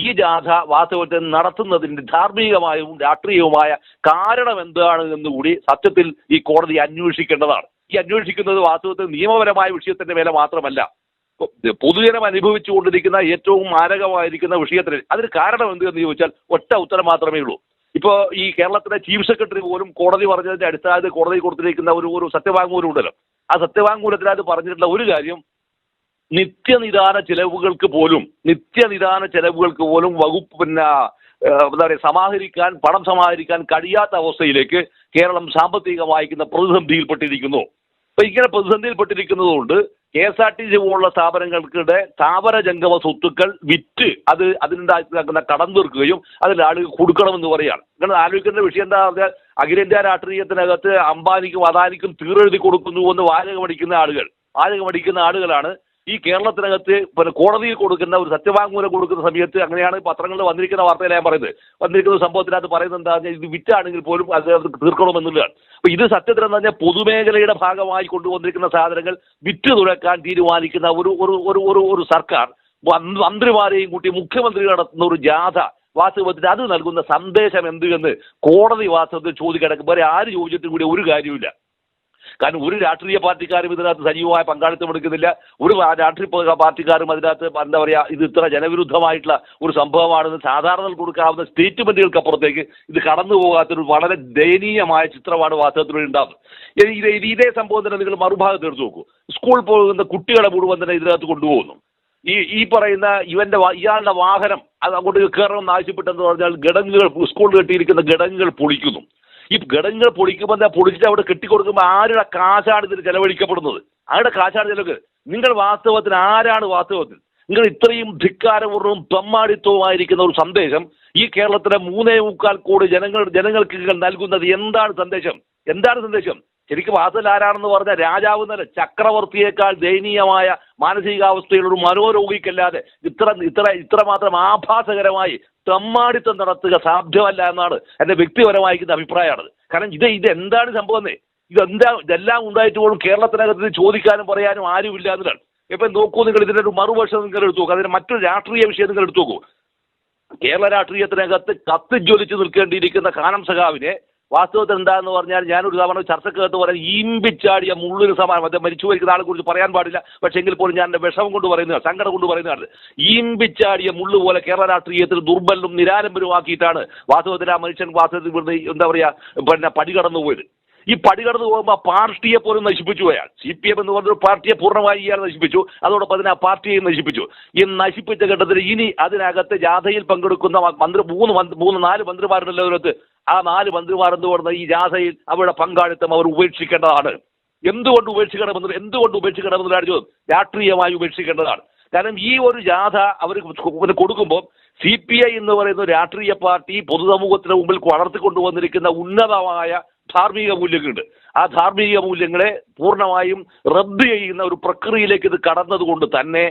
ഈ ജാഥ വാസ്തവത്തിൽ നടത്തുന്നതിന്റെ ധാർമ്മികമായും രാഷ്ട്രീയവുമായ കാരണം എന്താണ് എന്നുകൂടി സത്യത്തിൽ ഈ കോടതി അന്വേഷിക്കേണ്ടതാണ്. ഈ അന്വേഷിക്കുന്നത് വാസ്തവത്തിൽ നിയമപരമായ വിഷയത്തിന്റെ മേലെ മാത്രമല്ല. പൊതുജനം അനുഭവിച്ചുകൊണ്ടിരിക്കുന്ന ഏറ്റവും മാരകമായിരിക്കുന്ന വിഷയത്തിന് അതിന് കാരണം എന്ത് എന്ന് ചോദിച്ചാൽ ഒറ്റ ഉത്തരം മാത്രമേ ഉള്ളൂ. ഇപ്പോൾ ഈ കേരളത്തിലെ ചീഫ് സെക്രട്ടറി പോലും കോടതി പറഞ്ഞതിന്റെ അടിസ്ഥാനത്തിൽ കോടതി കൊടുത്തിരിക്കുന്ന ഒരു ഒരു സത്യവാങ്മൂലം ഉണ്ടല്ലോ. ആ സത്യവാങ്മൂലത്തിനകത്ത് പറഞ്ഞിട്ടുള്ള ഒരു കാര്യം നിത്യനിദാന ചെലവുകൾക്ക് പോലും നിത്യനിദാന ചെലവുകൾക്ക് പോലും വകുപ്പ് പിന്നെ എന്താ പറയുക സമാഹരിക്കാൻ പണം സമാഹരിക്കാൻ കഴിയാത്ത അവസ്ഥയിലേക്ക് കേരളം സാമ്പത്തികമായിരിക്കുന്ന പ്രതിസന്ധിയിൽപ്പെട്ടിരിക്കുന്നു. അപ്പൊ ഇങ്ങനെ പ്രതിസന്ധിയിൽപ്പെട്ടിരിക്കുന്നത് കൊണ്ട് K S R T C പോലുള്ള സ്ഥാപനങ്ങൾക്കിടെ സ്ഥാപന ജംഗമ സ്വത്തുക്കൾ വിറ്റ് അത് അതിനുണ്ടാക്കുന്ന കടം തീർക്കുകയും അതിൽ ആളുകൾ കൊടുക്കണമെന്ന് പറയുകയാണ്. നിങ്ങൾ ആലോചിക്കേണ്ട വിഷയം എന്താ പറഞ്ഞാൽ അഖിലേന്ത്യാ രാഷ്ട്രീയത്തിനകത്ത് അംബാനിക്കും അദാനിക്കും തീറെഴുതി കൊടുക്കുന്നു എന്ന് വാചകമടിക്കുന്ന ആളുകൾ. വാചകമടിക്കുന്ന ആളുകളാണ് ഈ കേരളത്തിനകത്ത് പിന്നെ കോടതിയിൽ കൊടുക്കുന്ന ഒരു സത്യവാങ്മൂലം കൊടുക്കുന്ന സമയത്ത് അങ്ങനെയാണ് പത്രങ്ങളിൽ വന്നിരിക്കുന്ന വാർത്തയിൽ ഞാൻ പറയുന്നത്. വന്നിരിക്കുന്ന സംഭവത്തിനകത്ത് പറയുന്നത് എന്താ ഇത് വിറ്റാണെങ്കിൽ പോലും അത് തീർക്കണമെന്നുള്ളതാണ്. അപ്പൊ ഇത് സത്യത്തിൽ എന്ന് പറഞ്ഞാൽ പൊതുമേഖലയുടെ ഭാഗമായി കൊണ്ടുവന്നിരിക്കുന്ന സാധനങ്ങൾ വിറ്റ് തുറക്കാൻ തീരുമാനിക്കുന്ന ഒരു ഒരു ഒരു ഒരു സർക്കാർ മന്ത്രി- മന്ത്രിമാരെയും കൂട്ടി മുഖ്യമന്ത്രി നടത്തുന്ന ഒരു ജാഥ വാസ്തവത്തിൽ അത് നൽകുന്ന സന്ദേശം എന്ത് എന്ന് കോടതി വാസ്തവത്തിൽ ചോദിക്കിടക്കും. വേറെ ആര് ചോദിച്ചിട്ടും കൂടി ഒരു കാര്യമില്ല കാരണം ഒരു രാഷ്ട്രീയ പാർട്ടിക്കാരും ഇതിനകത്ത് സജീവമായ പങ്കാളിത്തം എടുക്കുന്നില്ല. ഒരു രാഷ്ട്രീയ പാർട്ടിക്കാരും അതിനകത്ത് എന്താ പറയുക ഇത് ഇത്ര ജനവിരുദ്ധമായിട്ടുള്ള ഒരു സംഭവമാണെന്ന് സാധാരണ കൊടുക്കാവുന്ന സ്റ്റേറ്റ്മെന്റുകൾക്ക് അപ്പുറത്തേക്ക് ഇത് കടന്നു പോകാത്തൊരു വളരെ ദയനീയമായ ചിത്രമാണ് വാസ്തവത്തിൽ ഉണ്ടാകുന്നത് ഇത് സംഭവം തന്നെ നിങ്ങൾ മറുഭാഗത്ത് എടുത്തു നോക്കൂ. സ്കൂൾ പോകുന്ന കുട്ടികളെ മുഴുവൻ തന്നെ ഇതിനകത്ത് കൊണ്ടുപോകുന്നു. ഈ ഈ പറയുന്ന ഇവന്റെ ഇയാളുടെ വാഹനം അത് അങ്ങോട്ട് കയറണമെന്ന് ആവശ്യപ്പെട്ടെന്ന് പറഞ്ഞാൽ ഗടങ്ങുകൾ സ്കൂളിൽ കെട്ടിയിരിക്കുന്ന ഗടങ്ങുകൾ പൊളിക്കുന്നു. ഈ ഘടകങ്ങൾ പൊളിക്കുമ്പോൾ പൊളിച്ചിട്ട് അവിടെ കെട്ടിക്കൊടുക്കുമ്പോൾ ആരുടെ കാശാണ് ഇതിന് ചെലവഴിക്കപ്പെടുന്നത്? ആരുടെ കാശാണ് ചെലവ് നിങ്ങൾ വാസ്തവത്തിൽ ആരാണ് വാസ്തവത്തിൽ? നിങ്ങൾ ഇത്രയും ധിക്കാരപൂർവം ബ്രഹ്മാടിത്വമായിരിക്കുന്ന ഒരു സന്ദേശം ഈ കേരളത്തിലെ മൂന്നേ മുക്കാൽ കോടി ജനങ്ങൾ ജനങ്ങൾക്ക് നിങ്ങൾ നൽകുന്നത് എന്താണ് സന്ദേശം? എന്താണ് സന്ദേശം? ശരിക്കും വാസൽ ആരാണെന്ന് പറഞ്ഞാൽ രാജാവ് എന്നല്ല ചക്രവർത്തിയേക്കാൾ ദയനീയമായ മാനസികാവസ്ഥയിലൊരു മനോരോഗിക്കല്ലാതെ ഇത്ര ഇത്ര ഇത്രമാത്രം ആഭാസകരമായി തമ്മാടിത്തം നടത്തുക സാധ്യമല്ല എന്നാണ് എന്റെ വ്യക്തിപരമായിരിക്കുന്ന അഭിപ്രായമാണ് കാരണം ഇത് ഇത് എന്താണ് സംഭവം ഇതെന്താ ഇതെല്ലാം ഉണ്ടായിട്ട് പോലും കേരളത്തിനകത്ത് ചോദിക്കാനും പറയാനും ആരുമില്ല എന്നതാണ്. ഇപ്പം നോക്കൂ നിങ്ങൾ ഇതിന്റെ ഒരു മറുവശം നിങ്ങൾ എടുത്തു നോക്കൂ. അതിന് മറ്റൊരു രാഷ്ട്രീയ വിഷയം നിങ്ങൾ എടുത്തു നോക്കൂ. കേരള രാഷ്ട്രീയത്തിനകത്ത് കത്ത് ജ്വലിച്ച് നിൽക്കേണ്ടിയിരിക്കുന്ന കാനം സഖാവിനെ വാസ്തവത്തിൽ എന്താന്ന് പറഞ്ഞാൽ ഞാനൊരു തവണ ചർച്ചക്കകത്ത് പറയാൻ ഈമ്പിച്ചാടിയ മുള്ളൊരു സമാനം അദ്ദേഹം മരിച്ചു പോയിരിക്കുന്ന ആളെ കുറിച്ച് പറയാൻ പാടില്ല. പക്ഷേ എങ്കിൽ പോലും ഞാൻ എന്റെ വിഷമം കൊണ്ട് പറയുന്നതാണ് സങ്കടം കൊണ്ട് പറയുന്നതാണ് ഈമ്പിച്ചാടിയ മുള്ളു പോലെ കേരള രാഷ്ട്രീയത്തിൽ ദുർബലും നിരാലംബരുമാക്കിയിട്ടാണ് വാസ്തവത്തിൽ ആ മനുഷ്യൻ വാസ്തവത്തിൽ ഇവിടുന്ന് എന്താ പറയുക പിന്നെ പടി കടന്നു പോയത്. ഈ പടി കടന്നു പോകുമ്പോൾ പാർട്ടിയെ പോലും നശിപ്പിച്ചു അയാൾ. സി പി എം എന്ന് പറഞ്ഞൊരു പാർട്ടിയെ പൂർണമായി ഇയാൾ നശിപ്പിച്ചു. അതോടൊപ്പം തന്നെ ആ പാർട്ടിയെ നശിപ്പിച്ചു. ഈ നശിപ്പിച്ച ഘട്ടത്തിൽ ഇനി അതിനകത്ത് ജാഥയിൽ പങ്കെടുക്കുന്ന മന്ത്രി മൂന്ന് മൂന്ന് നാല് മന്ത്രിമാരുടെ അതിനകത്ത്. ആ നാല് മന്ത്രിമാർ എന്തുകൊണ്ട് ഈ ജാഥയിൽ അവരുടെ പങ്കാളിത്തം അവർ ഉപേക്ഷിക്കേണ്ടതാണ്. എന്തുകൊണ്ട് ഉപേക്ഷിക്കണമെന്ന് എന്തുകൊണ്ട് ഉപേക്ഷിക്കണമെന്ന് ചോദിച്ചു രാഷ്ട്രീയമായി ഉപേക്ഷിക്കേണ്ടതാണ്. കാരണം ഈ ഒരു ജാഥ അവർ കൊടുക്കുമ്പോൾ സി പി ഐ എന്ന് പറയുന്ന രാഷ്ട്രീയ പാർട്ടി പൊതുസമൂഹത്തിന് മുമ്പിൽ വളർത്തിക്കൊണ്ടുവന്നിരിക്കുന്ന ഉന്നതമായ ധാർമ്മിക മൂല്യങ്ങളുണ്ട്. ആ ധാർമ്മിക മൂല്യങ്ങളെ പൂർണമായും റദ്ദ് ചെയ്യുന്ന ഒരു പ്രക്രിയയിലേക്ക് ഇത് കടന്നതുകൊണ്ട് തന്നെ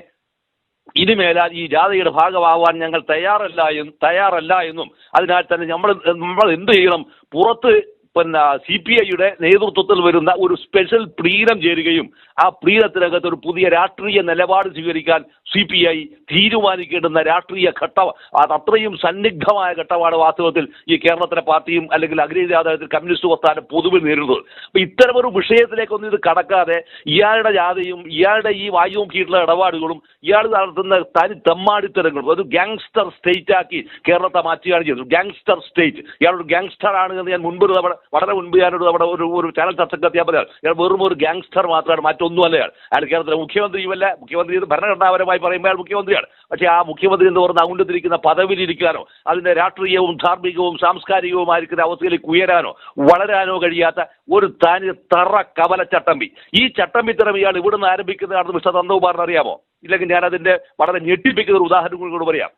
ഇനിമേലാൽ ഈ ജാഥയുടെ ഭാഗമാവാൻ ഞങ്ങൾ തയ്യാറല്ല തയ്യാറല്ല എന്നും. അതിനാൽ തന്നെ നമ്മൾ നമ്മൾ എന്ത് ചെയ്യണം? പുറത്ത് പിന്നെ സി പി ഐയുടെ നേതൃത്വത്തിൽ വരുന്ന ഒരു സ്പെഷ്യൽ പ്രീരം ചേരുകയും ആ പ്രീതത്തിനകത്ത് ഒരു പുതിയ രാഷ്ട്രീയ നിലപാട് സ്വീകരിക്കാൻ സി പി ഐ തീരുമാനിക്കേണ്ടുന്ന രാഷ്ട്രീയ ഘട്ടം. അത് അത്രയും സന്നിഗ്ധമായ ഘട്ടമാണ് വാസ്തവത്തിൽ ഈ കേരളത്തിലെ പാർട്ടിയും അല്ലെങ്കിൽ അഗ്രേജാതത്തിൽ കമ്മ്യൂണിസ്റ്റ് പ്രസ്ഥാനം പൊതുവിൽ നേരിടുന്നത്. അപ്പം ഇത്തരമൊരു വിഷയത്തിലേക്കൊന്നും ഇത് കടക്കാതെ ഇയാളുടെ ജാഥയും ഇയാളുടെ ഈ വായുവും കീഴിലുള്ള ഇടപാടുകളും ഇയാൾ നടത്തുന്ന തനി തെമ്മാടിത്തരങ്ങളും ഒരു ഗാങ്സ്റ്റർ സ്റ്റേറ്റ് ആക്കി കേരളത്തെ മാറ്റുകയാണ് ചെയ്തത്. ഗാങ്സ്റ്റർ സ്റ്റേറ്റ് ഇയാളൊരു ഗാങ്സ്റ്റർ ആണ് എന്ന് ഞാൻ മുൻപ് തവണ വളരെ മുൻപ് ഞാനൊരു അവിടെ ഒരു ഒരു ചാനൽ ചർച്ചക്കെത്തിയാൽ പറയാം ഞാൻ വെറും ഒരു ഗ്യാങ്സ്റ്റർ മാത്രമാണ് മറ്റൊന്നും അല്ല അയാൾ കേരളത്തിലെ മുഖ്യമന്ത്രിയുമല്ല മുഖ്യമന്ത്രി ഇത് ഭരണഘടനാപരമായി പറയുമ്പോൾ അയാൾ മുഖ്യമന്ത്രിയാണ്. പക്ഷേ ആ മുഖ്യമന്ത്രി എന്ന് പറഞ്ഞ ഔന്നതിരിക്കുന്ന പദവിയിലിരിക്കാനോ അതിന്റെ രാഷ്ട്രീയവും ധാർമ്മികവും സാംസ്കാരികവുമായിരിക്കുന്ന അവസ്ഥയിലേക്ക് ഉയരാനോ വളരാനോ കഴിയാത്ത ഒരു തനി തറ കവല ചട്ടമ്പി. ഈ ചട്ടമ്പി തരം ഇയാൾ ഇവിടുന്ന് ആരംഭിക്കുന്നതാണെന്ന് മിസ്റ്റർ നന്ദകുമാറിന് അറിയാമോ? ഇല്ലെങ്കിൽ ഞാൻ അതിന്റെ വളരെ ഞെട്ടിപ്പിക്കുന്ന ഒരു ഉദാഹരണം കൂടി പറയാം.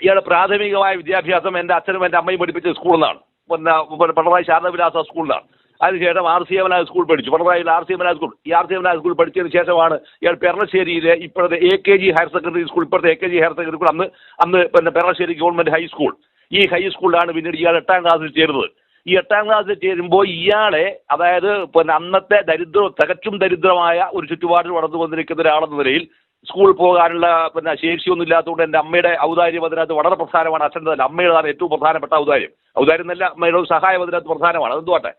ഇയാളുടെ പ്രാഥമികമായ വിദ്യാഭ്യാസം എന്റെ അച്ഛനും എന്റെ അമ്മയും പഠിപ്പിച്ച സ്കൂളിൽ നിന്നാണ്. പിന്നെ പിണറായി ശാരദവിലാസ സ്കൂളിലാണ്. അതിനുശേഷം ആർ സി എമനായ സ്കൂൾ പഠിച്ചു. പിണറായിൽ ആർ സി എമനായ സ്കൂൾ. ഈ ആർ സി എമനായ സ്കൂൾ പഠിച്ചതിന് ശേഷമാണ് ഇയാൾ പെരളശ്ശേരിയിലെ ഇപ്പോഴത്തെ A K G higher secondary school ഇപ്പോഴത്തെ A K G higher secondary school അന്ന് അന്ന് പിന്നെ പെരളശ്ശേരി ഗവൺമെന്റ് ഹൈസ്കൂൾ ഈ ഹൈസ്കൂളിലാണ് പിന്നീട് ഇയാൾ എട്ടാം ക്ലാസ്സിൽ ചേരുന്നത്. ഈ എട്ടാം ക്ലാസ്സിൽ ചേരുമ്പോൾ ഇയാളെ അതായത് പിന്നെ അന്നത്തെ ദരിദ്ര തികച്ചും ദരിദ്രമായ ഒരു ചുറ്റുപാടിൽ വളർന്നു വന്നിരിക്കുന്ന ഒരാളെന്ന നിലയിൽ സ്കൂളിൽ പോകാനുള്ള പിന്നെ ശേഷിയൊന്നും ഇല്ലാത്തതുകൊണ്ട് എന്റെ അമ്മയുടെ ഔദാര്യം അതിനകത്ത് വളരെ പ്രധാനമാണ്. അച്ഛന്റെ തന്നെ. അമ്മയുടെതാണ് ഏറ്റവും പ്രധാനപ്പെട്ട ഔദാര്യം. ഔദാര്യം എന്നല്ല അമ്മയുടെ സഹായം അതിനകത്ത് പ്രധാനമാണ്. അതെന്തുവാട്ടെ?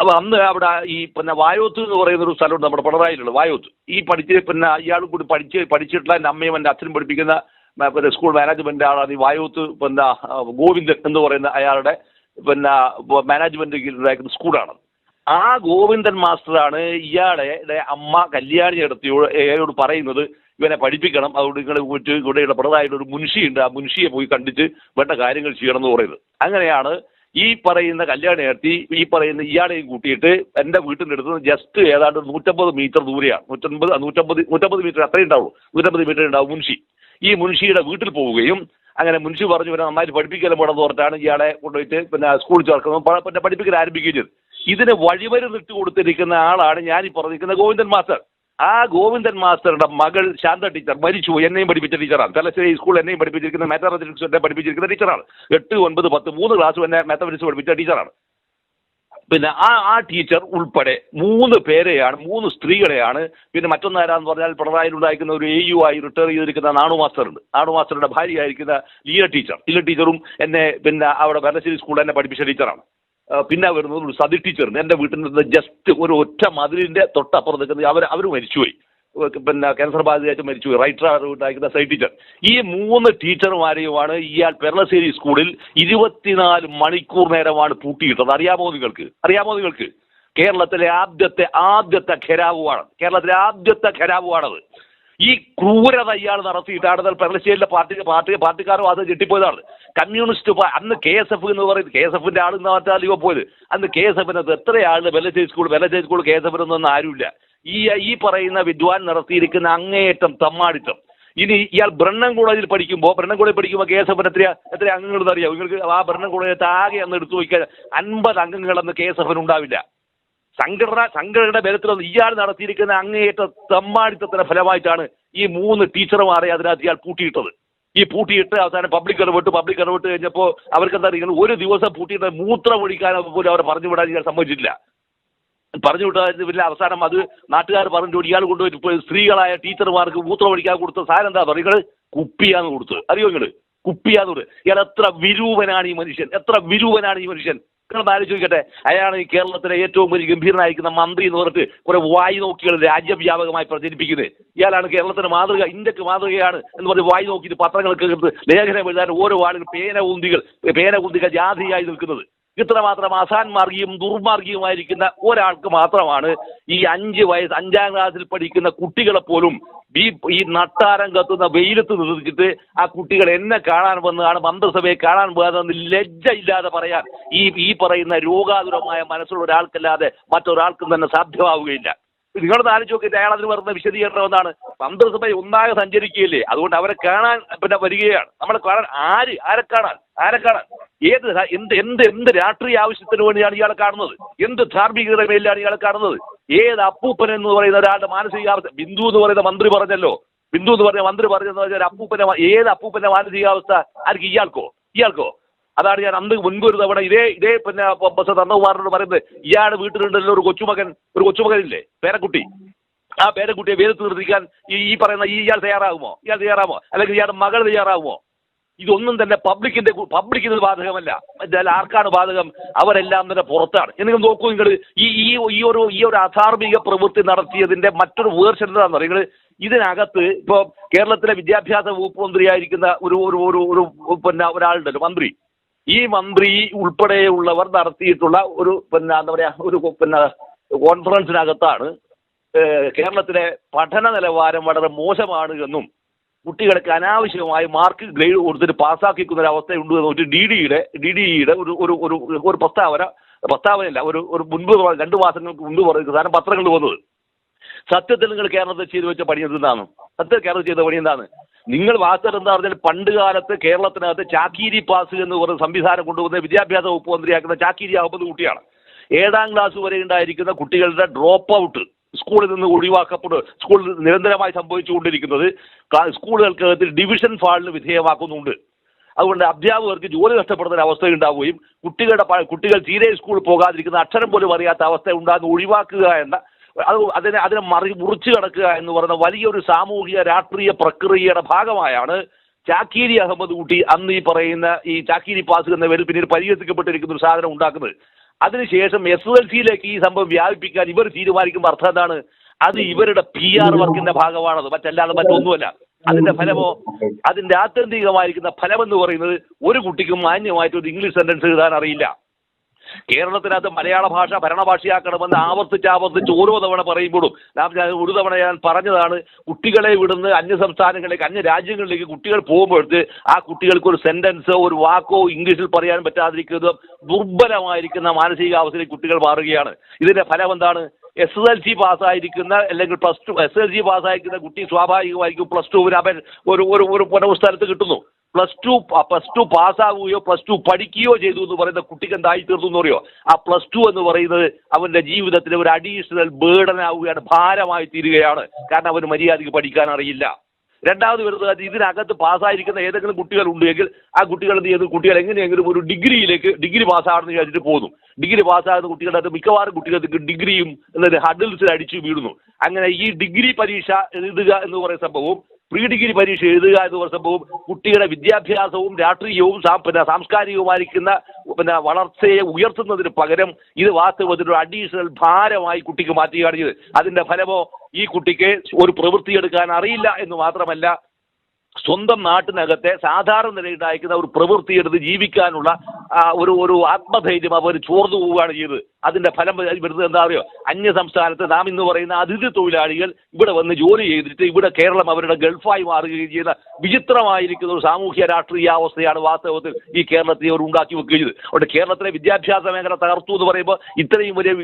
അപ്പോൾ അന്ന് അവിടെ ഈ പിന്നെ വായോത്ത് എന്ന് പറയുന്ന ഒരു സ്ഥലമുണ്ട് നമ്മുടെ പിണറായിലുള്ള വായോത്ത്. ഈ പഠിച്ച് പിന്നെ ഇയാളും കൂടി പഠിച്ച് പഠിച്ചിട്ടുള്ള എന്റെ അമ്മയും എന്റെ അച്ഛനും പഠിപ്പിക്കുന്ന പിന്നെ സ്കൂൾ മാനേജ്മെന്റ് ആളാണ് ഈ വായോത്ത് പിന്നെ ഗോവിന്ദൻ എന്ന് പറയുന്ന അയാളുടെ പിന്നെ കീഴിലാക്കുന്ന സ്കൂളാണ്. ആ ഗോവിന്ദൻ മാസ്റ്ററാണ് ഇയാളെ അമ്മ കല്യാണി നടത്തിയോട് അയാളോട് പറയുന്നത് ഇവനെ പഠിപ്പിക്കണം അതുകൊണ്ട് നിങ്ങൾ പോയിട്ട് ഇവിടെയുള്ള പ്രധാനമായിട്ട് ഒരു മുൻഷിയുണ്ട്. ആ മുൻഷിയെ പോയി കണ്ടിട്ട് വേണ്ട കാര്യങ്ങൾ ചെയ്യണം എന്ന് പറയുന്നത്. അങ്ങനെയാണ് ഈ പറയുന്ന കല്യാണി നടത്തി ഈ പറയുന്ന ഇയാളെയും കൂട്ടിയിട്ട് എന്റെ വീട്ടിന്റെ അടുത്ത് ജസ്റ്റ് ഏതാണ്ട് നൂറ്റമ്പത് മീറ്റർ ദൂരെയാണ്. നൂറ്റമ്പത് നൂറ്റമ്പത് നൂറ്റമ്പത് മീറ്റർ അത്രയും ഉണ്ടാവുള്ളൂ. നൂറ്റമ്പത് മീറ്റർ ഉണ്ടാവും മുൻഷി. ഈ മുൻഷിയുടെ വീട്ടിൽ പോവുകയും അങ്ങനെ മുൻഷി പറഞ്ഞു ഇവനെ നന്നായിട്ട് പഠിപ്പിക്കലും പോണെന്ന് പറഞ്ഞിട്ടാണ് ഇയാളെ കൊണ്ടുപോയിട്ട് പിന്നെ സ്കൂളിൽ ചേർക്കുന്നത്. പിന്നെ പഠിപ്പിക്കൽ ആരംഭിക്കുകയും ചെയ്തു. ഇതിന് വഴിമരുന്നിട്ട് കൊടുത്തിരിക്കുന്ന ആളാണ് ഞാൻ ഈ പറഞ്ഞിരിക്കുന്ന ഗോവിന്ദൻ മാസ്റ്റർ. ആ ഗോവിന്ദൻ മാസ്റ്ററുടെ മകൾ ശാന്ത ടീച്ചർ മരിച്ചു. എന്നെയും പഠിപ്പിച്ച ടീച്ചറാണ്. തലശ്ശേരി സ്കൂൾ എന്നെയും പഠിപ്പിച്ചിരിക്കുന്ന മാത്തമാറ്റിക്സ് എന്നെ പഠിപ്പിച്ചിരിക്കുന്ന ടീച്ചറാണ്. എട്ട് ഒൻപത് പത്ത് മൂന്ന് ക്ലാസ് എന്നെ മാത്തമാറ്റിക്സ് പഠിപ്പിച്ച ടീച്ചറാണ്. പിന്നെ ആ ആ ടീച്ചർ ഉൾപ്പെടെ മൂന്ന് പേരെയാണ് മൂന്ന് സ്ത്രീകളെയാണ്. പിന്നെ മറ്റൊന്നാരാന്ന് പറഞ്ഞാൽ പിണറായിൽ ഉണ്ടായിരിക്കുന്ന ഒരു എ യു ആയി റിട്ടയർ ചെയ്തിരിക്കുന്ന നാണു മാസ്റ്റർ ഉണ്ട് നാണു മാസ്റ്ററുടെ ഭാര്യയായിരിക്കുന്ന ലീല ടീച്ചർ. ലീല ടീച്ചറും എന്നെ പിന്നെ അവിടെ വെല്ലശ്ശേരി സ്കൂളിൽ എന്നെ പഠിപ്പിച്ച ടീച്ചറാണ്. പിന്നെ വരുന്നത് ഒരു സതി ടീച്ചറിന് എന്റെ വീട്ടിൽ നിന്ന് ജസ്റ്റ് ഒരു ഒറ്റ മതിലിന്റെ തൊട്ടപ്പുറം നിൽക്കുന്ന അവർ അവർ മരിച്ചുപോയി. പിന്നെ ക്യാൻസർ ബാധിതയായിട്ട് മരിച്ചു റൈറ്റർ ഉണ്ടായിരിക്കുന്ന സൈ ടീച്ചർ. ഈ മൂന്ന് ടീച്ചർമാരെയുമാണ് ഇയാൾ പെർളശ്ശേരി സ്കൂളിൽ ഇരുപത്തിനാല് മണിക്കൂർ നേരമാണ് പൂട്ടിയിട്ടത്. അറിയാമോ നിങ്ങൾക്ക്? അറിയാമോ നിങ്ങൾക്ക്? കേരളത്തിലെ ആദ്യത്തെ ആദ്യത്തെ ഖരാവുമാണ് കേരളത്തിലെ ആദ്യത്തെ ഖരാവുമാണത് ഈ ക്രൂരത ഇയാൾ നടത്തിയിട്ടാണ് പെരളശ്ശേരിയിലെ പാർട്ടി പാർട്ടി പാർട്ടിക്കാരും അത് ഞെട്ടിപ്പോയതാണ്. കമ്മ്യൂണിസ്റ്റ് അന്ന് കെ എസ് എഫ് എന്ന് പറയുന്നത് കെ എസ് എഫിന്റെ ആൾ മാറ്റാലിയോ പോയത്. അന്ന് കെ എസ് എഫിനകത്ത് എത്ര ആൾ Vellassery school Vellassery school K S എഫിനൊന്നും ആരുമില്ല. ഈ ഈ പറയുന്ന വിദ്വാൻ നടത്തിയിരിക്കുന്ന അങ്ങേയറ്റം തമ്മാടിത്തം. ഇനി ഇയാൾ ബ്രണ്ണൻ കോളേജിൽ പഠിക്കുമ്പോൾ ബ്രണ്ണൻ കോളേജിൽ പഠിക്കുമ്പോൾ കെ എസ് എഫിന് എത്ര എത്ര അംഗങ്ങൾ അറിയാം? നിങ്ങൾക്ക് ആ ബ്രണ്ണൻ കോളേജിൽ ആകെ അന്ന് എടുത്തു നോക്കിയാൽ അൻപത് അംഗങ്ങളെന്ന് കെ എസ് എഫിന് ഉണ്ടാവില്ല. സംഘടന സംഘടനയുടെ ബലത്തിൽ ഇയാൾ നടത്തിയിരിക്കുന്ന അങ്ങേയറ്റ തമ്മാടിത്തത്തിന്റെ ഫലമായിട്ടാണ് ഈ മൂന്ന് ടീച്ചർമാരെ അതിനകത്ത് ഇയാൾ പൂട്ടിയിട്ടത് ഈ പൂട്ടിയിട്ട് അവസാനം പബ്ലിക് ഇടപെട്ട് പബ്ലിക് ഇടപെട്ട് കഴിഞ്ഞപ്പോൾ അവർക്ക് എന്താ നിങ്ങൾ ഒരു ദിവസം പൂട്ടിയിട്ട് മൂത്രം ഒഴിക്കാൻ പോലും അവരെ പറഞ്ഞു വിടാൻ ഇയാൾ സമ്മതിച്ചിട്ടില്ല. പറഞ്ഞു വിട്ടാൽ പിന്നെ അവസാനം അത് നാട്ടുകാർ പറഞ്ഞു ഇയാൾ കൊണ്ടുപോയി സ്ത്രീകളായ ടീച്ചർമാർക്ക് മൂത്രം ഒഴിക്കാൻ കൊടുത്ത സാധനം എന്താ പറയുക? കുപ്പിയാന്ന് കൊടുത്തത് അറിയോ നിങ്ങൾ കുപ്പിയാന്ന് കൊടുത്ത്. ഇയാൾ എത്ര വിരൂപനാണ് ഈ മനുഷ്യൻ? എത്ര വിരൂപനാണ് ഈ മനുഷ്യൻ? നിങ്ങൾ ആലോചിച്ച് ചോദിക്കട്ടെ അയാളാണ് ഈ കേരളത്തിലെ ഏറ്റവും വലിയ ഗംഭീരനായിരിക്കുന്ന മന്ത്രി എന്ന് പറഞ്ഞിട്ട് കുറെ വായി നോക്കികൾ രാജ്യവ്യാപകമായി പ്രചരിപ്പിക്കുന്നത്. ഇയാളാണ് കേരളത്തിന് മാതൃക ഇന്ത്യയ്ക്ക് മാതൃകയാണ് എന്ന് പറഞ്ഞ് വായി നോക്കിയിട്ട് പത്രങ്ങൾക്ക് ലേഖനം എഴുതാൻ ഓരോ ആളുകൾ പേന ഉന്തികൾ പേന ഉന്തികൾ ജാതിയായി നിൽക്കുന്നത്. ഇത്രമാത്രം അസാൻമാർഗിയും ദുർമാർഗിയുമായിരിക്കുന്ന ഒരാൾക്ക് മാത്രമാണ് ഈ അഞ്ച് വയസ്സ് അഞ്ചാം ക്ലാസ്സിൽ പഠിക്കുന്ന കുട്ടികളെ പോലും ഈ ഈ നട്ടാരം കത്തുന്ന വെയിലത്ത് നിർത്തിച്ചിട്ട് ആ കുട്ടികൾ എന്നെ കാണാൻ വന്നതാണ് മന്ത്രിസഭയെ കാണാൻ പോകാതെന്ന് ലജ്ജയില്ലാതെ പറയാൻ ഈ ഈ പറയുന്ന രോഗാതുരമായ മനസ്സുള്ള ഒരാൾക്കല്ലാതെ മറ്റൊരാൾക്കും തന്നെ സാധ്യമാവുകയില്ല. നിങ്ങളൊന്ന് ആലോചിച്ച് നോക്കിയിട്ട് അയാൾ അതിന് വരുന്ന വിശദീകരണം എന്താണ്? മന്ത്രിസഭ ഒന്നാകെ സഞ്ചരിക്കുകയില്ലേ? അതുകൊണ്ട് അവരെ കാണാൻ പിന്നെ വരികയാണ്. നമ്മളെ കാണാൻ ആര്? ആരെ കാണാൻ? ആരെ കാണാൻ? ഏത് എന്ത് എന്ത് എന്ത് രാഷ്ട്രീയ ആവശ്യത്തിന് വേണ്ടിയാണ് ഇയാളെ കാണുന്നത്? എന്ത് ധാർമ്മികതയുടെ മേലിലാണ് ഇയാളെ കാണുന്നത്? ഏത് അപ്പൂപ്പൻ എന്ന് പറയുന്ന ഒരാളുടെ മാനസികാവസ്ഥ ബിന്ദു എന്ന് പറയുന്ന മന്ത്രി പറഞ്ഞല്ലോ. ബിന്ദു എന്ന് പറഞ്ഞ മന്ത്രി പറഞ്ഞെന്ന് പറഞ്ഞാൽ അപ്പൂപ്പന്റെ ഏത് അപ്പൂപ്പന്റെ മാനസികാവസ്ഥ? ആർക്ക്? ഇയാൾക്കോ? ഇയാൾക്കോ? അതാണ് ഞാൻ അന്ന് മുൻപ് ഒരു തവണ ഇതേ ഇതേ പിന്നെ ബസ് നന്ദകുമാറിനോട് പറയുന്നത് ഇയാളുടെ വീട്ടിലുണ്ടല്ലോ ഒരു കൊച്ചുമകൻ ഒരു കൊച്ചുമകനില്ലേ? പേരക്കുട്ടി. ആ പേരക്കുട്ടിയെ വേദത്ത് നിർത്തിക്കാൻ ഈ ഈ പറയുന്ന ഈ ഇയാൾ തയ്യാറാകുമോ? ഇയാൾ തയ്യാറാകുമോ? അല്ലെങ്കിൽ ഇയാളുടെ മകൾ തയ്യാറാകുമോ? ഇതൊന്നും തന്നെ പബ്ലിക്കിന്റെ പബ്ലിക്കിന് ബാധകമല്ല. എന്നാൽ ആർക്കാണ് ബാധകം? അവരെല്ലാം തന്നെ പുറത്താണ്. നിങ്ങൾ നോക്കൂ നിങ്ങൾ ഈ ഈ ഈ ഒരു ഈ ഒരു അധാർമിക പ്രവൃത്തി നടത്തിയതിന്റെ മറ്റൊരു വേർഷൻ എന്താണെന്ന് നിങ്ങൾ ഇതിനകത്ത് ഇപ്പോൾ കേരളത്തിലെ വിദ്യാഭ്യാസ വകുപ്പ് മന്ത്രിയായിരിക്കുന്ന ഒരു ഒരു ഒരു പിന്നെ ഒരാളുണ്ടല്ലോ മന്ത്രി. ഈ മന്ത്രി ഉൾപ്പെടെയുള്ളവർ നടത്തിയിട്ടുള്ള ഒരു പിന്നെ എന്താ പറയാ ഒരു പിന്നെ കോൺഫറൻസിനകത്താണ് കേരളത്തിലെ പഠന നിലവാരം വളരെ മോശമാണ് എന്നും കുട്ടികൾക്ക് അനാവശ്യമായി മാർക്ക് ഗ്രേഡ് കൊടുത്തിട്ട് പാസ്സാക്കിക്കുന്ന ഒരു അവസ്ഥയുണ്ട് എന്ന് ഒരു ഡി ഡിയുടെ ഡി ഡിയുടെ ഒരു ഒരു ഒരു ഒരു പ്രസ്താവന പ്രസ്താവനയല്ല ഒരു ഒരു മുൻപ് രണ്ട് മാസങ്ങൾക്ക് മുൻപ് പറയുന്ന സാധനം പത്രങ്ങൾ വന്നത്. സത്യത്തിൽ നിങ്ങൾ കേരളത്തിൽ ചെയ്തു വെച്ച പണി എന്താണ്? സത്യത്തിൽ കേരളത്തിൽ ചെയ്ത പണി എന്താണ്? നിങ്ങൾ വാസ്തവം എന്താ പറഞ്ഞാൽ പണ്ട് കാലത്ത് കേരളത്തിനകത്ത് ചാക്കീരി പാസ് എന്ന് പറഞ്ഞ സംവിധാനം കൊണ്ടുവന്ന വിദ്യാഭ്യാസ വകുപ്പ് മന്ത്രിയാക്കുന്ന ചാക്കീരി അഹമ്മദ് കുട്ടിയാണ്. ഏഴാം ക്ലാസ് വരെ ഉണ്ടായിരിക്കുന്ന കുട്ടികളുടെ ഡ്രോപ്പ് ഔട്ട് സ്കൂളിൽ നിന്ന് ഒഴിവാക്കപ്പെടുക സ്കൂളിൽ നിരന്തരമായി സംഭവിച്ചുകൊണ്ടിരിക്കുന്നത് സ്കൂളുകൾക്കകത്ത് ഡിവിഷൻ ഫാളിന് വിധേയമാക്കുന്നുണ്ട്. അതുകൊണ്ട് അധ്യാപകർക്ക് ജോലി നഷ്ടപ്പെടുന്ന ഒരു അവസ്ഥ ഉണ്ടാവുകയും കുട്ടികളുടെ കുട്ടികൾ തീരെ സ്കൂളിൽ പോകാതിരിക്കുന്ന അക്ഷരം പോലും അറിയാത്ത അവസ്ഥ ഉണ്ടാകുന്ന ഒഴിവാക്കുക എന്ന അത് അതിനെ അതിനെ മറി മുറിച്ചു കടക്കുക എന്ന് പറയുന്ന വലിയൊരു സാമൂഹിക രാഷ്ട്രീയ പ്രക്രിയയുടെ ഭാഗമായാണ് ചാക്കീരി അഹമ്മദ് കുട്ടി അന്ന് ഈ പറയുന്ന ഈ ചാക്കീരി പാസ് എന്ന പേരിൽ പിന്നീട് പരിഹസിക്കപ്പെട്ടിരിക്കുന്ന ഒരു സാധനം ഉണ്ടാക്കുന്നത്. അതിനുശേഷം എസ് എൽ സിയിലേക്ക് ഈ സംഭവം വ്യാപിപ്പിക്കാൻ ഇവർ തീരുമാനിക്കുമ്പോൾ അർത്ഥം എന്താണ്? അത് ഇവരുടെ പി ആർ വർക്കിന്റെ ഭാഗമാണത്. മറ്റല്ലാതെ മറ്റൊന്നുമല്ല. അതിന്റെ ഫലമോ? അതിന്റെ ആത്യന്തികമായിരിക്കുന്ന ഫലം എന്ന് പറയുന്നത് ഒരു കുട്ടിക്കും മാന്യമായിട്ട് ഒരു ഇംഗ്ലീഷ് സെന്റൻസ് എഴുതാൻ അറിയില്ല. കേരളത്തിനകത്ത് മലയാള ഭാഷ ഭരണഭാഷയാക്കണമെന്ന് ആവർത്തിച്ച് ആവർത്തിച്ച് ഓരോ തവണ പറയുമ്പോഴും ഒരു തവണ ഞാൻ പറഞ്ഞതാണ് കുട്ടികളെ വിടുന്ന് അന്യ സംസ്ഥാനങ്ങളിലേക്ക് അന്യ രാജ്യങ്ങളിലേക്ക് കുട്ടികൾ പോകുമ്പോഴത്ത് ആ കുട്ടികൾക്ക് ഒരു സെന്റൻസോ ഒരു വാക്കോ ഇംഗ്ലീഷിൽ പറയാൻ പറ്റാതിരിക്കുന്നത് ദുർബലമായിരിക്കുന്ന മാനസികാവസ്ഥയിൽ കുട്ടികൾ മാറുകയാണ്. ഇതിന്റെ ഫലം എന്താണ്? എസ് എൽ സി പാസ്സായിരിക്കുന്ന അല്ലെങ്കിൽ plus two S L C പാസ്സായിരിക്കുന്ന കുട്ടി സ്വാഭാവികമായിരിക്കും പ്ലസ് ടുവിന് അവൻ ഒരു ഒരു ഒരു പുനഃസ്ഥലത്ത് കിട്ടുന്നു. പ്ലസ് ടു പ്ലസ് ടു പാസ്സാവുകയോ പ്ലസ് ടു പഠിക്കുകയോ ചെയ്തു എന്ന് പറയുന്ന കുട്ടിക്ക് എന്തായി തീർന്നു എന്ന് പറയോ ആ പ്ലസ് ടു എന്ന് പറയുന്നത് അവന്റെ ജീവിതത്തിൽ ഒരു അഡീഷണൽ ബേർഡൻ ആവുകയാണ് ഭാരമായി തീരുകയാണ്. കാരണം അവന് മര്യാദയ്ക്ക് പഠിക്കാൻ അറിയില്ല. രണ്ടാമത് വരുന്നത് ഇതിനകത്ത് പാസ്സായിരിക്കുന്ന ഏതെങ്കിലും കുട്ടികൾ ഉണ്ടെങ്കിൽ ആ കുട്ടികൾ എന്ത് ചെയ്തു കുട്ടികൾ എങ്ങനെയെങ്കിലും ഒരു ഡിഗ്രിയിലേക്ക് ഡിഗ്രി പാസ്സാണെന്ന് വിചാരിച്ചിട്ട് പോകുന്നു. ഡിഗ്രി പാസ്സാകുന്ന കുട്ടികളുടെ അത് മിക്കവാറും കുട്ടികൾക്ക് ഡിഗ്രിയും എന്നൊരു ഹഡിൽസിൽ അടിച്ചു വീഴുന്നു. അങ്ങനെ ഈ ഡിഗ്രി പരീക്ഷ എഴുതുക എന്ന് പറയുന്ന സംഭവവും പ്രീ ഡിഗ്രി പരീക്ഷ എഴുതുക എന്ന് സംഭവവും കുട്ടിയുടെ വിദ്യാഭ്യാസവും രാഷ്ട്രീയവും പിന്നെ സാംസ്കാരികവുമായിരിക്കുന്ന പിന്നെ വളർച്ചയെ ഉയർത്തുന്നതിന് പകരം ഇത് വാസ്തവത്തിൽ ഒരു അഡീഷണൽ ഭാരമായി കുട്ടിക്ക് മാറ്റുകയാണ് ചെയ്തത്. അതിന്റെ ഫലമോ ഈ കുട്ടിക്ക് ഒരു പ്രവൃത്തി എടുക്കാൻ അറിയില്ല എന്ന് മാത്രമല്ല സ്വന്തം നാട്ടിനകത്തെ സാധാരണ നിലയുണ്ടായിരിക്കുന്ന ഒരു പ്രവൃത്തി എടുത്ത് ജീവിക്കാനുള്ള ഒരു ഒരു ആത്മധൈര്യം അവർ ചോർന്നു പോവുകയാണ് ചെയ്തത്. അതിന്റെ ഫലം വരുന്നത് എന്താ അറിയോ? അന്യ സംസ്ഥാനത്ത് നാം ഇന്ന് പറയുന്ന അതിഥി തൊഴിലാളികൾ ഇവിടെ വന്ന് ജോലി ചെയ്തിട്ട് ഇവിടെ കേരളം അവരുടെ ഗൾഫായി മാറുകയും ചെയ്യുന്ന വിചിത്രമായിരിക്കുന്ന ഒരു സാമൂഹ്യ രാഷ്ട്രീയ അവസ്ഥയാണ് വാസ്തവത്തിൽ ഈ കേരളത്തെ അവർ ഉണ്ടാക്കി വെക്കുകയും ചെയ്തത്. അതുകൊണ്ട് കേരളത്തിലെ വിദ്യാഭ്യാസ മേഖല തകർത്തു എന്ന് പറയുമ്പോൾ ഇത്രയും വലിയ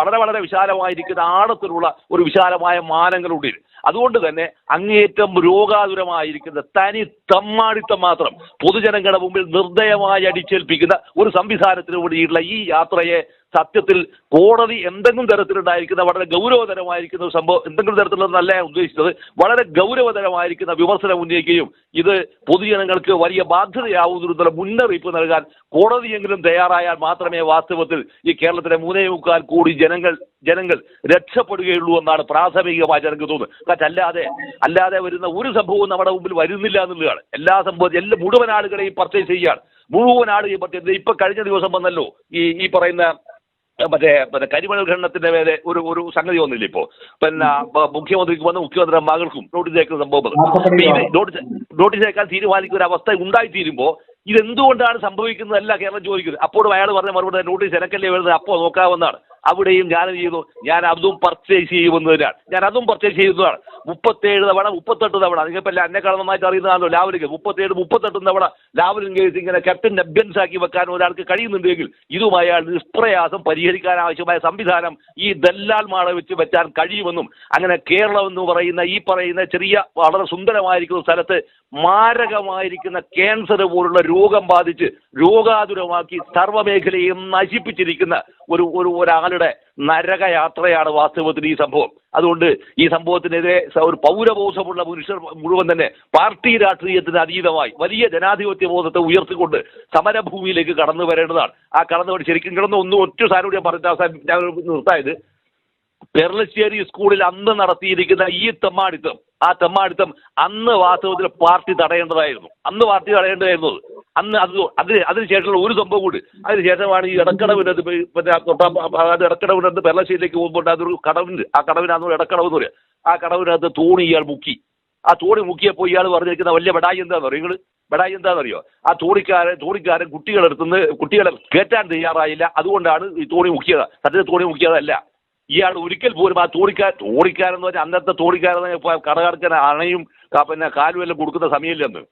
വളരെ വളരെ വിശാലമായിരിക്കുന്ന ആഴത്തിലുള്ള ഒരു വിശാലമായ മാനങ്ങളുണ്ട്. അതുകൊണ്ട് തന്നെ അങ്ങേയറ്റം രോഗാതുരമായിരിക്കുന്ന തനി തമ്മാടിത്തം മാത്രം പൊതുജനങ്ങളുടെ മുമ്പിൽ നിർദ്ദയമായി അടിച്ചേൽപ്പിക്കുന്ന ഒരു സംവിധാനത്തിലൂടെയുള്ള ഈ യാത്രയെ സത്യത്തിൽ കോടതി എന്തെങ്കിലും തരത്തിലുണ്ടായിരിക്കുന്ന വളരെ ഗൗരവതരമായിരിക്കുന്ന ഒരു സംഭവം എന്തെങ്കിലും തരത്തിലുള്ളതല്ല ഉദ്ദേശിച്ചത് വളരെ ഗൗരവതരമായിരിക്കുന്ന വിമർശനം ഉന്നയിക്കുകയും ഇത് പൊതുജനങ്ങൾക്ക് വലിയ ബാധ്യതയാവുന്നതിനുള്ള മുന്നറിയിപ്പ് നൽകാൻ കോടതിയെങ്കിലും തയ്യാറായാൽ മാത്രമേ വാസ്തവത്തിൽ ഈ കേരളത്തിലെ മൂന്നേ മുക്കാൽ കോടി ജനങ്ങൾ ജനങ്ങൾ രക്ഷപ്പെടുകയുള്ളൂ എന്നാണ് പ്രാഥമികമായി ജനങ്ങൾക്ക് തോന്നുന്നത്. അല്ലാതെ അല്ലാതെ വരുന്ന ഒരു സംഭവവും നമ്മുടെ മുമ്പിൽ വരുന്നില്ല എന്നുള്ളതാണ്. എല്ലാ സംഭവം എല്ലാ മുഴുവൻ ആളുകളെയും പർച്ചേസ് ചെയ്യുകയാണ്. മുഴുവൻ ആളുകളെയും പർച്ചേസ് ഇപ്പൊ കഴിഞ്ഞ ദിവസം വന്നല്ലോ. ഈ ഈ പറയുന്ന മറ്റേ പിന്നെ കരിമണൽ ഖണ്ഡത്തിന്റെ മേലെ ഒരു ഒരു സംഗതി വന്നില്ല ഇപ്പോ? പിന്നെ മുഖ്യമന്ത്രിക്ക് വന്ന് മുഖ്യമന്ത്രിയുടെ മകൾക്കും നോട്ടീസ് അയക്കുന്ന സംഭവം നോട്ടീസ് അയക്കാൻ തീരുമാനിക്കുന്ന ഒരു അവസ്ഥ ഉണ്ടായിത്തീരുമ്പോൾ ഇതെന്തുകൊണ്ടാണ് സംഭവിക്കുന്നതല്ല കേരളം ചോദിക്കുന്നത്. അപ്പോഴും അയാൾ പറഞ്ഞ മറുപടി നോട്ടീസ് എനക്കല്ലേ വരുന്നത്? അപ്പോ നോക്കാവുന്നതാണ്. അവിടെയും ഞാൻ ചെയ്യുന്നു? ഞാൻ അതും പർച്ചേസ് ചെയ്യുമെന്നതിനാണ് ഞാൻ അതും പർച്ചേസ് ചെയ്യുന്നതാണ്. മുപ്പത്തേഴ് തവണ മുപ്പത്തെട്ട് തവണ. നിങ്ങൾക്ക് എല്ലാം എന്നെ നന്നായിട്ട് അറിയുന്നതാണല്ലോ ലാവലിംഗ് മുപ്പത്തേഴ് മുപ്പത്തെട്ട് തവണ ലാവലിംഗ് കേസ് ഇങ്ങനെ ക്യാപ്റ്റൻ നബ്യൻസ് ആക്കി വെക്കാൻ ഒരാൾക്ക് കഴിയുന്നുണ്ടെങ്കിൽ ഇതും അയാൾ നിഷ്പ്രയാസം പരിഹരിക്കാൻ ആവശ്യമായ സംവിധാനം ഈ ദല്ലാൽ മാള വെച്ച് വെച്ചാൻ കഴിയുമെന്നും അങ്ങനെ കേരളം എന്ന് പറയുന്ന ഈ പറയുന്ന ചെറിയ വളരെ സുന്ദരമായിരിക്കുന്ന സ്ഥലത്ത് മാരകമായിരിക്കുന്ന ക്യാൻസർ പോലുള്ള രോഗം ബാധിച്ച് രോഗാതുരമാക്കി സർവമേഖലയും നശിപ്പിച്ചിരിക്കുന്ന ഒരു ഒരു ഒരാളുടെ നരകയാത്രയാണ് വാസ്തവത്തിൽ ഈ സംഭവം. അതുകൊണ്ട് ഈ സംഭവത്തിനെതിരെ ഒരു പൗരബോധമുള്ള മനുഷ്യർ മുഴുവൻ തന്നെ പാർട്ടി രാഷ്ട്രീയത്തിന് അതീതമായി വലിയ ജനാധിപത്യ ബോധത്തെ ഉയർത്തിക്കൊണ്ട് സമരഭൂമിയിലേക്ക് കടന്നു വരേണ്ടതാണ്. ആ കടന്നു ശരിക്കും കിടന്ന് ഒന്നും ഒറ്റ സാധനം ഞാൻ പറഞ്ഞ നിർത്തായത് പെർളശ്ശേരി സ്കൂളിൽ അന്ന് നടത്തിയിരിക്കുന്ന ഈ തെമ്മാടിത്തം ആ തെമ്മാടിത്തം അന്ന് വാസ്തവത്തിൽ പാർട്ടി തടയേണ്ടതായിരുന്നു. അന്ന് പാർട്ടി തടയേണ്ടതായിരുന്നു അന്ന് അത് അത് അതിനുശേഷമുള്ള ഒരു സംഭവം കൂടി. അതിനുശേഷമാണ് ഈ ഇടക്കടവിനത് പിന്നെ തൊട്ടാ അത് ഇടക്കടവിനകത്ത് പെർളശ്ശേരിയിലേക്ക് പോകുമ്പോൾ അതൊരു കടവിന് ആ കടവിനാന്ന് ഇടക്കടവ് എന്ന് പറയുക ആ കടവിനകത്ത് തോണി ഇയാൾ മുക്കി. ആ തോണി മുക്കിയപ്പോൾ ഇയാൾ പറഞ്ഞിരിക്കുന്ന വലിയ ബടായി എന്താണെന്ന് അറിയോ നിങ്ങൾ ബടായി എന്താണെന്നറിയോ ആ തോണിക്കാരൻ തോണിക്കാരൻ കുട്ടികളെടുത്തുനിന്ന് കുട്ടികളെ കയറ്റാൻ തയ്യാറായില്ല. അതുകൊണ്ടാണ് ഈ തോണി മുക്കിയത്. സത്യത്തിൽ തോണി മുക്കിയതല്ല. ഇയാൾ ഒരിക്കൽ പോലും ആ തോണിക്കാർ തോണിക്കാരെന്ന് പറഞ്ഞാൽ അന്നത്തെ തോടിക്കാരൻ കടകടക്കൻ അണയും പിന്നെ കാലും എല്ലാം കൊടുക്കുന്ന സമയമില്ലെന്ന്.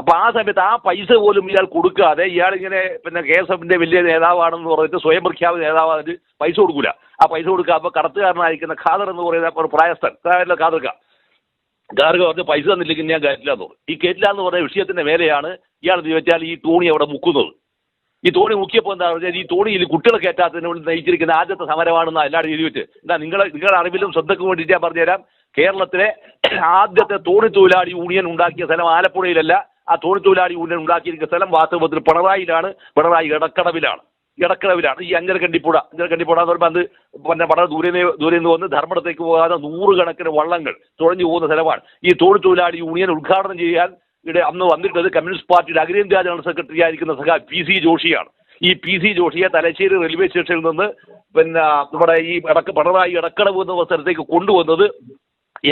അപ്പൊ ആ സമയത്ത് ആ പൈസ പോലും ഇയാൾ കൊടുക്കാതെ ഇയാളിങ്ങനെ പിന്നെ കെ എസ് എഫിന്റെ വലിയ നേതാവാണെന്ന് പറഞ്ഞിട്ട് സ്വയം പ്രഖ്യാപിത നേതാവായിട്ട് പൈസ കൊടുക്കൂല. ആ പൈസ കൊടുക്കുക അപ്പൊ കടത്തുകാരനായിരിക്കുന്ന ഖാദർ എന്ന് പറയുന്ന പ്രായസ്ഥൻ. അതായത് ഖാദർക്ക. ഖാദർക്ക പറഞ്ഞ് പൈസ തന്നില്ലെങ്കിൽ ഞാൻ കയറ്റില്ല എന്ന് പറഞ്ഞു. ഈ കയറ്റില്ല എന്ന് പറഞ്ഞ വിഷയത്തിന്റെ മേലെയാണ് ഇയാൾ ചോദിച്ചാൽ ഈ തോണി അവിടെ മുക്കുന്നത്. ഈ തോണി മുക്കിയപ്പോൾ എന്താ പറഞ്ഞാൽ ഈ തോണിയിൽ കുട്ടികളെ കയറ്റാത്തതിന് വേണ്ടി നയിച്ചിരിക്കുന്ന ആദ്യത്തെ സമരമാണെന്ന് എല്ലാവരും എഴുതി വെച്ച് എന്താ നിങ്ങളെ നിങ്ങളുടെ അറിവിലും ശ്രദ്ധയ്ക്ക് വേണ്ടിയിട്ട് ഞാൻ പറഞ്ഞുതരാം. കേരളത്തിലെ ആദ്യത്തെ തോണി തൊഴിലാളി യൂണിയൻ ഉണ്ടാക്കിയ സ്ഥലം ആലപ്പുഴയിലല്ല. ആ തോണി തൊഴിലാളി യൂണിയൻ ഉണ്ടാക്കിയിരിക്കുന്ന സ്ഥലം വാസ്തവത്തിൽ പിണറായിലാണ് പിണറായി ഇടക്കടവിലാണ് ഇടക്കടവിലാണ് ഈ അഞ്ചരക്കണ്ടിപ്പുഴ അഞ്ചരക്കണ്ടിപ്പുഴ എന്ന് പറയുമ്പോൾ അത് പിന്നെ വളരെ ദൂരെ ദൂരെ നിന്ന് വന്ന് ധർമ്മടത്തേക്ക് പോകാതെ നൂറുകണക്കിന് വള്ളങ്ങൾ തുഴഞ്ഞു പോകുന്ന സ്ഥലമാണ്. ഈ തോണി തൊഴിലാളി യൂണിയൻ ഉദ്ഘാടനം ചെയ്യാൻ ഇവിടെ അന്ന് വന്നിട്ടത് കമ്മ്യൂണിസ്റ്റ് പാർട്ടിയുടെ അഖിലേന്ത്യാ ജനറൽ സെക്രട്ടറി ആയിരിക്കുന്ന സഖാ പി സി ജോഷിയാണ്. ഈ പി സി ജോഷിയെ തലശ്ശേരി റെയിൽവേ സ്റ്റേഷനിൽ നിന്ന് പിന്നെ നമ്മുടെ ഈ ഇടയ്ക്ക് പിണറായി ഇടക്കടവ് എന്ന സ്ഥലത്തേക്ക് കൊണ്ടുവന്നത്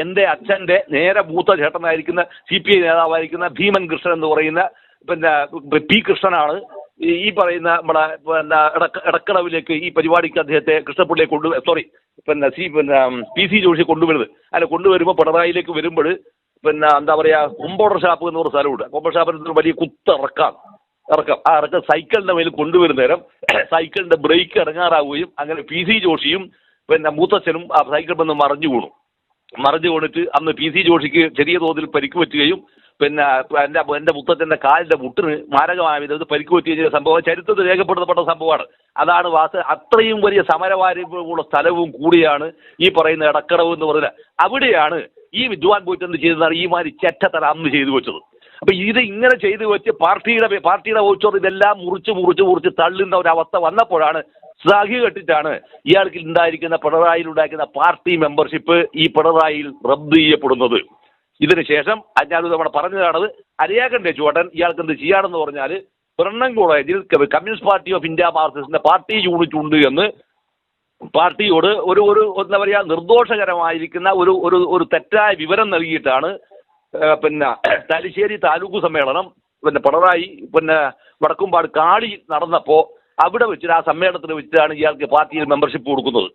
എന്റെ അച്ഛന്റെ നേരെ മൂത്ത ചേട്ടനായിരിക്കുന്ന സി പി ഐ നേതാവായിരിക്കുന്ന ഭീമൻ കൃഷ്ണൻ എന്ന് പറയുന്ന പിന്നെ പി കൃഷ്ണനാണ് ഈ പറയുന്ന നമ്മുടെ പിന്നെ ഇടക്ക ഇടക്കടവിലേക്ക് ഈ പരിപാടിക്ക് അദ്ദേഹത്തെ കൃഷ്ണപ്പള്ളിയെ കൊണ്ടു സോറി പിന്നെ സി പിന്നെ പി സി ജോഷി കൊണ്ടുവരുന്നത്. അല്ല കൊണ്ടുവരുമ്പോൾ പിണറായിലേക്ക് വരുമ്പോൾ പിന്നെ എന്താ പറയുക കുമ്പോടർ ഷാപ്പ് എന്ന് പറഞ്ഞ സ്ഥലമുണ്ട്. കുമ്പോടർ ഷാപ്പിന് വലിയ കുത്തിറക്കാം ഇറക്കം. ആ ഇറക്കം സൈക്കിളിന്റെ മേൽ കൊണ്ടുവരുന്ന നേരം സൈക്കിളിന്റെ ബ്രേക്ക് ഇറങ്ങാറാവുകയും അങ്ങനെ പി സി ജോഷിയും പിന്നെ മൂത്തച്ഛനും ആ സൈക്കിൾ വന്ന് മറിഞ്ഞു വീണു. മറിഞ്ഞു വീണിട്ട് അന്ന് പി സി ജോഷിക്ക് ചെറിയ തോതിൽ പരിക്ക് പറ്റുകയും പിന്നെ എന്റെ എന്റെ മുത്തച്ഛന്റെ കാലിന്റെ മുട്ടിന് മാരകമായ വിധത്തിൽ പരിക്ക് സംഭവം ചരിത്രത്തിൽ രേഖപ്പെടുത്തപ്പെട്ട സംഭവമാണ്. അതാണ് വാസ്ത അത്രയും വലിയ സമരവാരിപ്പുള്ള സ്ഥലവും കൂടിയാണ് ഈ പറയുന്ന ഇടക്കടവ് എന്ന് പറഞ്ഞത് അവിടെയാണ് ഈ വിദ്വാൻ പോയിട്ട് എന്ത് ചെയ്തതാണ്? ഈ മാതിരി ചെറ്റത്തല അന്ന് ചെയ്തു വെച്ചത്. അപ്പൊ ഇത് ഇങ്ങനെ ചെയ്തു വെച്ച് പാർട്ടിയുടെ പാർട്ടിയുടെ ഓച്ചോർ ഇതെല്ലാം മുറിച്ച് മുറിച്ച് മുറിച്ച് തള്ളുന്ന ഒരു അവസ്ഥ വന്നപ്പോഴാണ് സഹി കെട്ടിട്ടാണ് ഇയാൾക്ക് ഉണ്ടായിരിക്കുന്ന പിണറായിയിൽ ഉണ്ടായിരിക്കുന്ന പാർട്ടി മെമ്പർഷിപ്പ് ഈ പിണറായിയിൽ റദ്ദ് ചെയ്യപ്പെടുന്നത്. ഇതിന് ശേഷം ഞാനത് തവണ പറഞ്ഞതാണത്. അരിയാക്കണ്ടേ ചുവട്ടൻ? ഇയാൾക്ക് എന്ത് ചെയ്യാണെന്ന് പറഞ്ഞാൽ ബ്രണ്ണൻ കോളേജിൽ കമ്മ്യൂണിസ്റ്റ് പാർട്ടി ഓഫ് ഇന്ത്യ മാർക്സിസ്റ്റിന്റെ പാർട്ടി യൂണിറ്റ് ഉണ്ട് എന്ന് പാർട്ടിയോട് ഒരു ഒരു എന്താ പറയുക നിർദോഷകരമായിരിക്കുന്ന ഒരു ഒരു ഒരു തെറ്റായ വിവരം നൽകിയിട്ടാണ് പിന്നെ തലശ്ശേരി താലൂക്ക് സമ്മേളനം പിന്നെ പിണറായി പിന്നെ വടക്കുംപാട് കാളി നടന്നപ്പോൾ അവിടെ വെച്ചിട്ട് ആ സമ്മേളനത്തിൽ വെച്ചിട്ടാണ് ഇയാൾക്ക് പാർട്ടിയിൽ മെമ്പർഷിപ്പ് കൊടുക്കുന്നത്.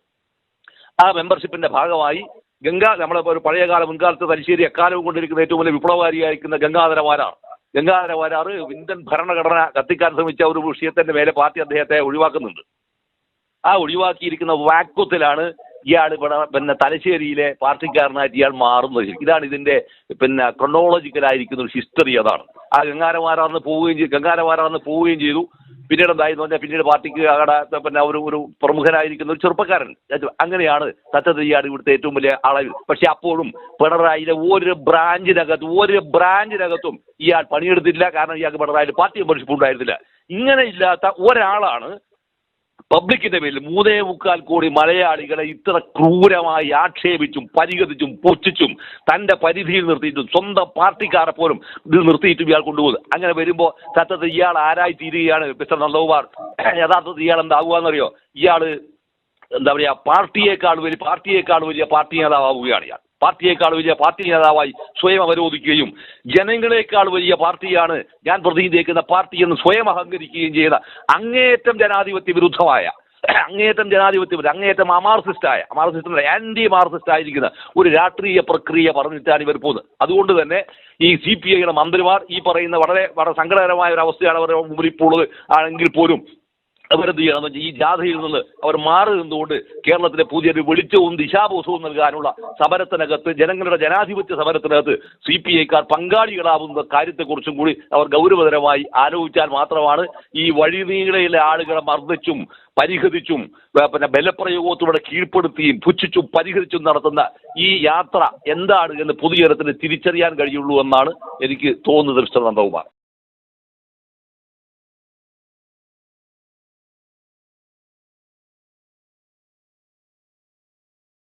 ആ മെമ്പർഷിപ്പിന്റെ ഭാഗമായി ഗംഗാ നമ്മൾ ഒരു പഴയകാല മുൻകാലത്ത് തലശ്ശേരി എക്കാലവും കൊണ്ടിരിക്കുന്ന ഏറ്റവും വലിയ വിപ്ലവകാരിയായിരിക്കുന്ന ഗംഗാധര വാരാർ ഗംഗാധര വാരാർ ഇന്ത്യൻ ഭരണഘടന കത്തിക്കാൻ ശ്രമിച്ച ഒരു വിഷയത്തിന്റെ മേലെ പാർട്ടി അദ്ദേഹത്തെ ഒഴിവാക്കുന്നുണ്ട്. ആ ഒഴിവാക്കിയിരിക്കുന്ന വാക്വത്തിലാണ് ഇയാൾ ഇവിടെ പിന്നെ തലശ്ശേരിയിലെ പാർട്ടിക്കാരനായിട്ട് ഇയാൾ മാറുന്നത്. ഇതാണ് ഇതിന്റെ പിന്നെ ക്രൊണോളജിക്കലായിരിക്കുന്ന ഒരു ഹിസ്റ്ററി അതാണ്. ആ ഗംഗാരമാരാർന്ന് പോവുകയും ചെയ്തു. ഗംഗാരമാരാർന്ന് പോവുകയും ചെയ്തു. പിന്നീട് എന്തായെന്ന് പറഞ്ഞാൽ പിന്നീട് പാർട്ടിക്ക് അവിടെ പിന്നെ ഒരു ഒരു പ്രമുഖനായിരിക്കുന്ന ഒരു ചെറുപ്പക്കാരൻ. അങ്ങനെയാണ് ഇയാൾ ഇവിടുത്തെ ഏറ്റവും വലിയ അളവിൽ. പക്ഷെ അപ്പോഴും പിണറായിലെ ഒരു ബ്രാഞ്ചിനകത്ത് ഒരു ബ്രാഞ്ചിനകത്തും ഇയാൾ പണിയെടുത്തില്ല. കാരണം ഇയാൾക്ക് പിണറായിട്ട് പാർട്ടി മെമ്പർഷിപ്പ് ഉണ്ടായിരുന്നില്ല. ഇങ്ങനെ ഇല്ലാത്ത ഒരാളാണ് പബ്ലിക്കിന്റെ പേരിൽ മൂന്നേ മുക്കാൽ കോടി മലയാളികളെ ഇത്ര ക്രൂരമായി ആക്ഷേപിച്ചും പരിഹസിച്ചും പൊച്ചിച്ചും തന്റെ പരിധിയിൽ നിർത്തിയിട്ടും സ്വന്തം പാർട്ടിക്കാരെ പോലും ഇത് നിർത്തിയിട്ടും ഇയാൾ കൊണ്ടുപോകുന്നത്. അങ്ങനെ വരുമ്പോൾ സത്യത്തിൽ ഇയാൾ ആരായി തീരുകയാണ് മിസ്റ്റർ നന്ദകുമാർ? യഥാർത്ഥത്തിൽ ഇയാൾ എന്താകുകയെന്നറിയോ ഇയാൾ എന്താ പറയുക പാർട്ടിയേക്കാൾ വലിയ പാർട്ടിയേക്കാൾ വലിയ പാർട്ടി നേതാവുകയാണ് ഇയാൾ. പാർട്ടിയേക്കാൾ വലിയ പാർട്ടി നേതാവായി സ്വയം അവരോധിക്കുകയും ജനങ്ങളെക്കാൾ വലിയ പാർട്ടിയാണ് ഞാൻ പ്രതിനിധീകരിക്കുന്ന പാർട്ടി എന്ന് സ്വയം അഹങ്കരിക്കുകയും ചെയ്ത അങ്ങേയറ്റം ജനാധിപത്യ വിരുദ്ധമായ അങ്ങേയറ്റം ജനാധിപത്യ അങ്ങേയറ്റം അമാർസിസ്റ്റായ അമാർസിസ്റ്റ് ആന്റി മാർസിസ്റ്റ് ആയിരിക്കുന്ന ഒരു രാഷ്ട്രീയ പ്രക്രിയ പറഞ്ഞിട്ടാണ് ഇവർ പോകുന്നത്. അതുകൊണ്ട് തന്നെ ഈ സി പി ഐയുടെ മന്ത്രിമാർ ഈ പറയുന്ന വളരെ വളരെ സങ്കടകരമായ ഒരു അവസ്ഥയാണ് അവരുടെ മുമ്പിൽ ഇപ്പോൾ ഉള്ളത്. ആണെങ്കിൽ പോലും അവരെന്ത് ചെയ്യണം ഈ ജാഥയിൽ നിന്ന് അവർ മാറി നിന്നുകൊണ്ട് കേരളത്തിലെ പുതിയൊരു വെളിച്ചവും ദിശാബോധവും നൽകാനുള്ള സമരത്തിനകത്ത് ജനങ്ങളുടെ ജനാധിപത്യ സമരത്തിനകത്ത് സി പി ഐക്കാർ പങ്കാളികളാവുന്ന കാര്യത്തെക്കുറിച്ചും കൂടി അവർ ഗൗരവതരമായി ആലോചിച്ചാൽ മാത്രമാണ് ഈ വഴിനീളയിലെ ആളുകളെ മർദ്ദിച്ചും പരിഹരിച്ചും പിന്നെ ബലപ്രയോഗത്തോടെ കീഴ്പ്പെടുത്തിയും പുച്ഛിച്ചും പരിഹരിച്ചും നടത്തുന്ന ഈ യാത്ര എന്താണ് എന്ന് പൊതുജനത്തിന് തിരിച്ചറിയാൻ കഴിയുള്ളൂ എന്നാണ് എനിക്ക് തോന്നുന്നത് മിസ്റ്റർ നന്ദകുമാർ.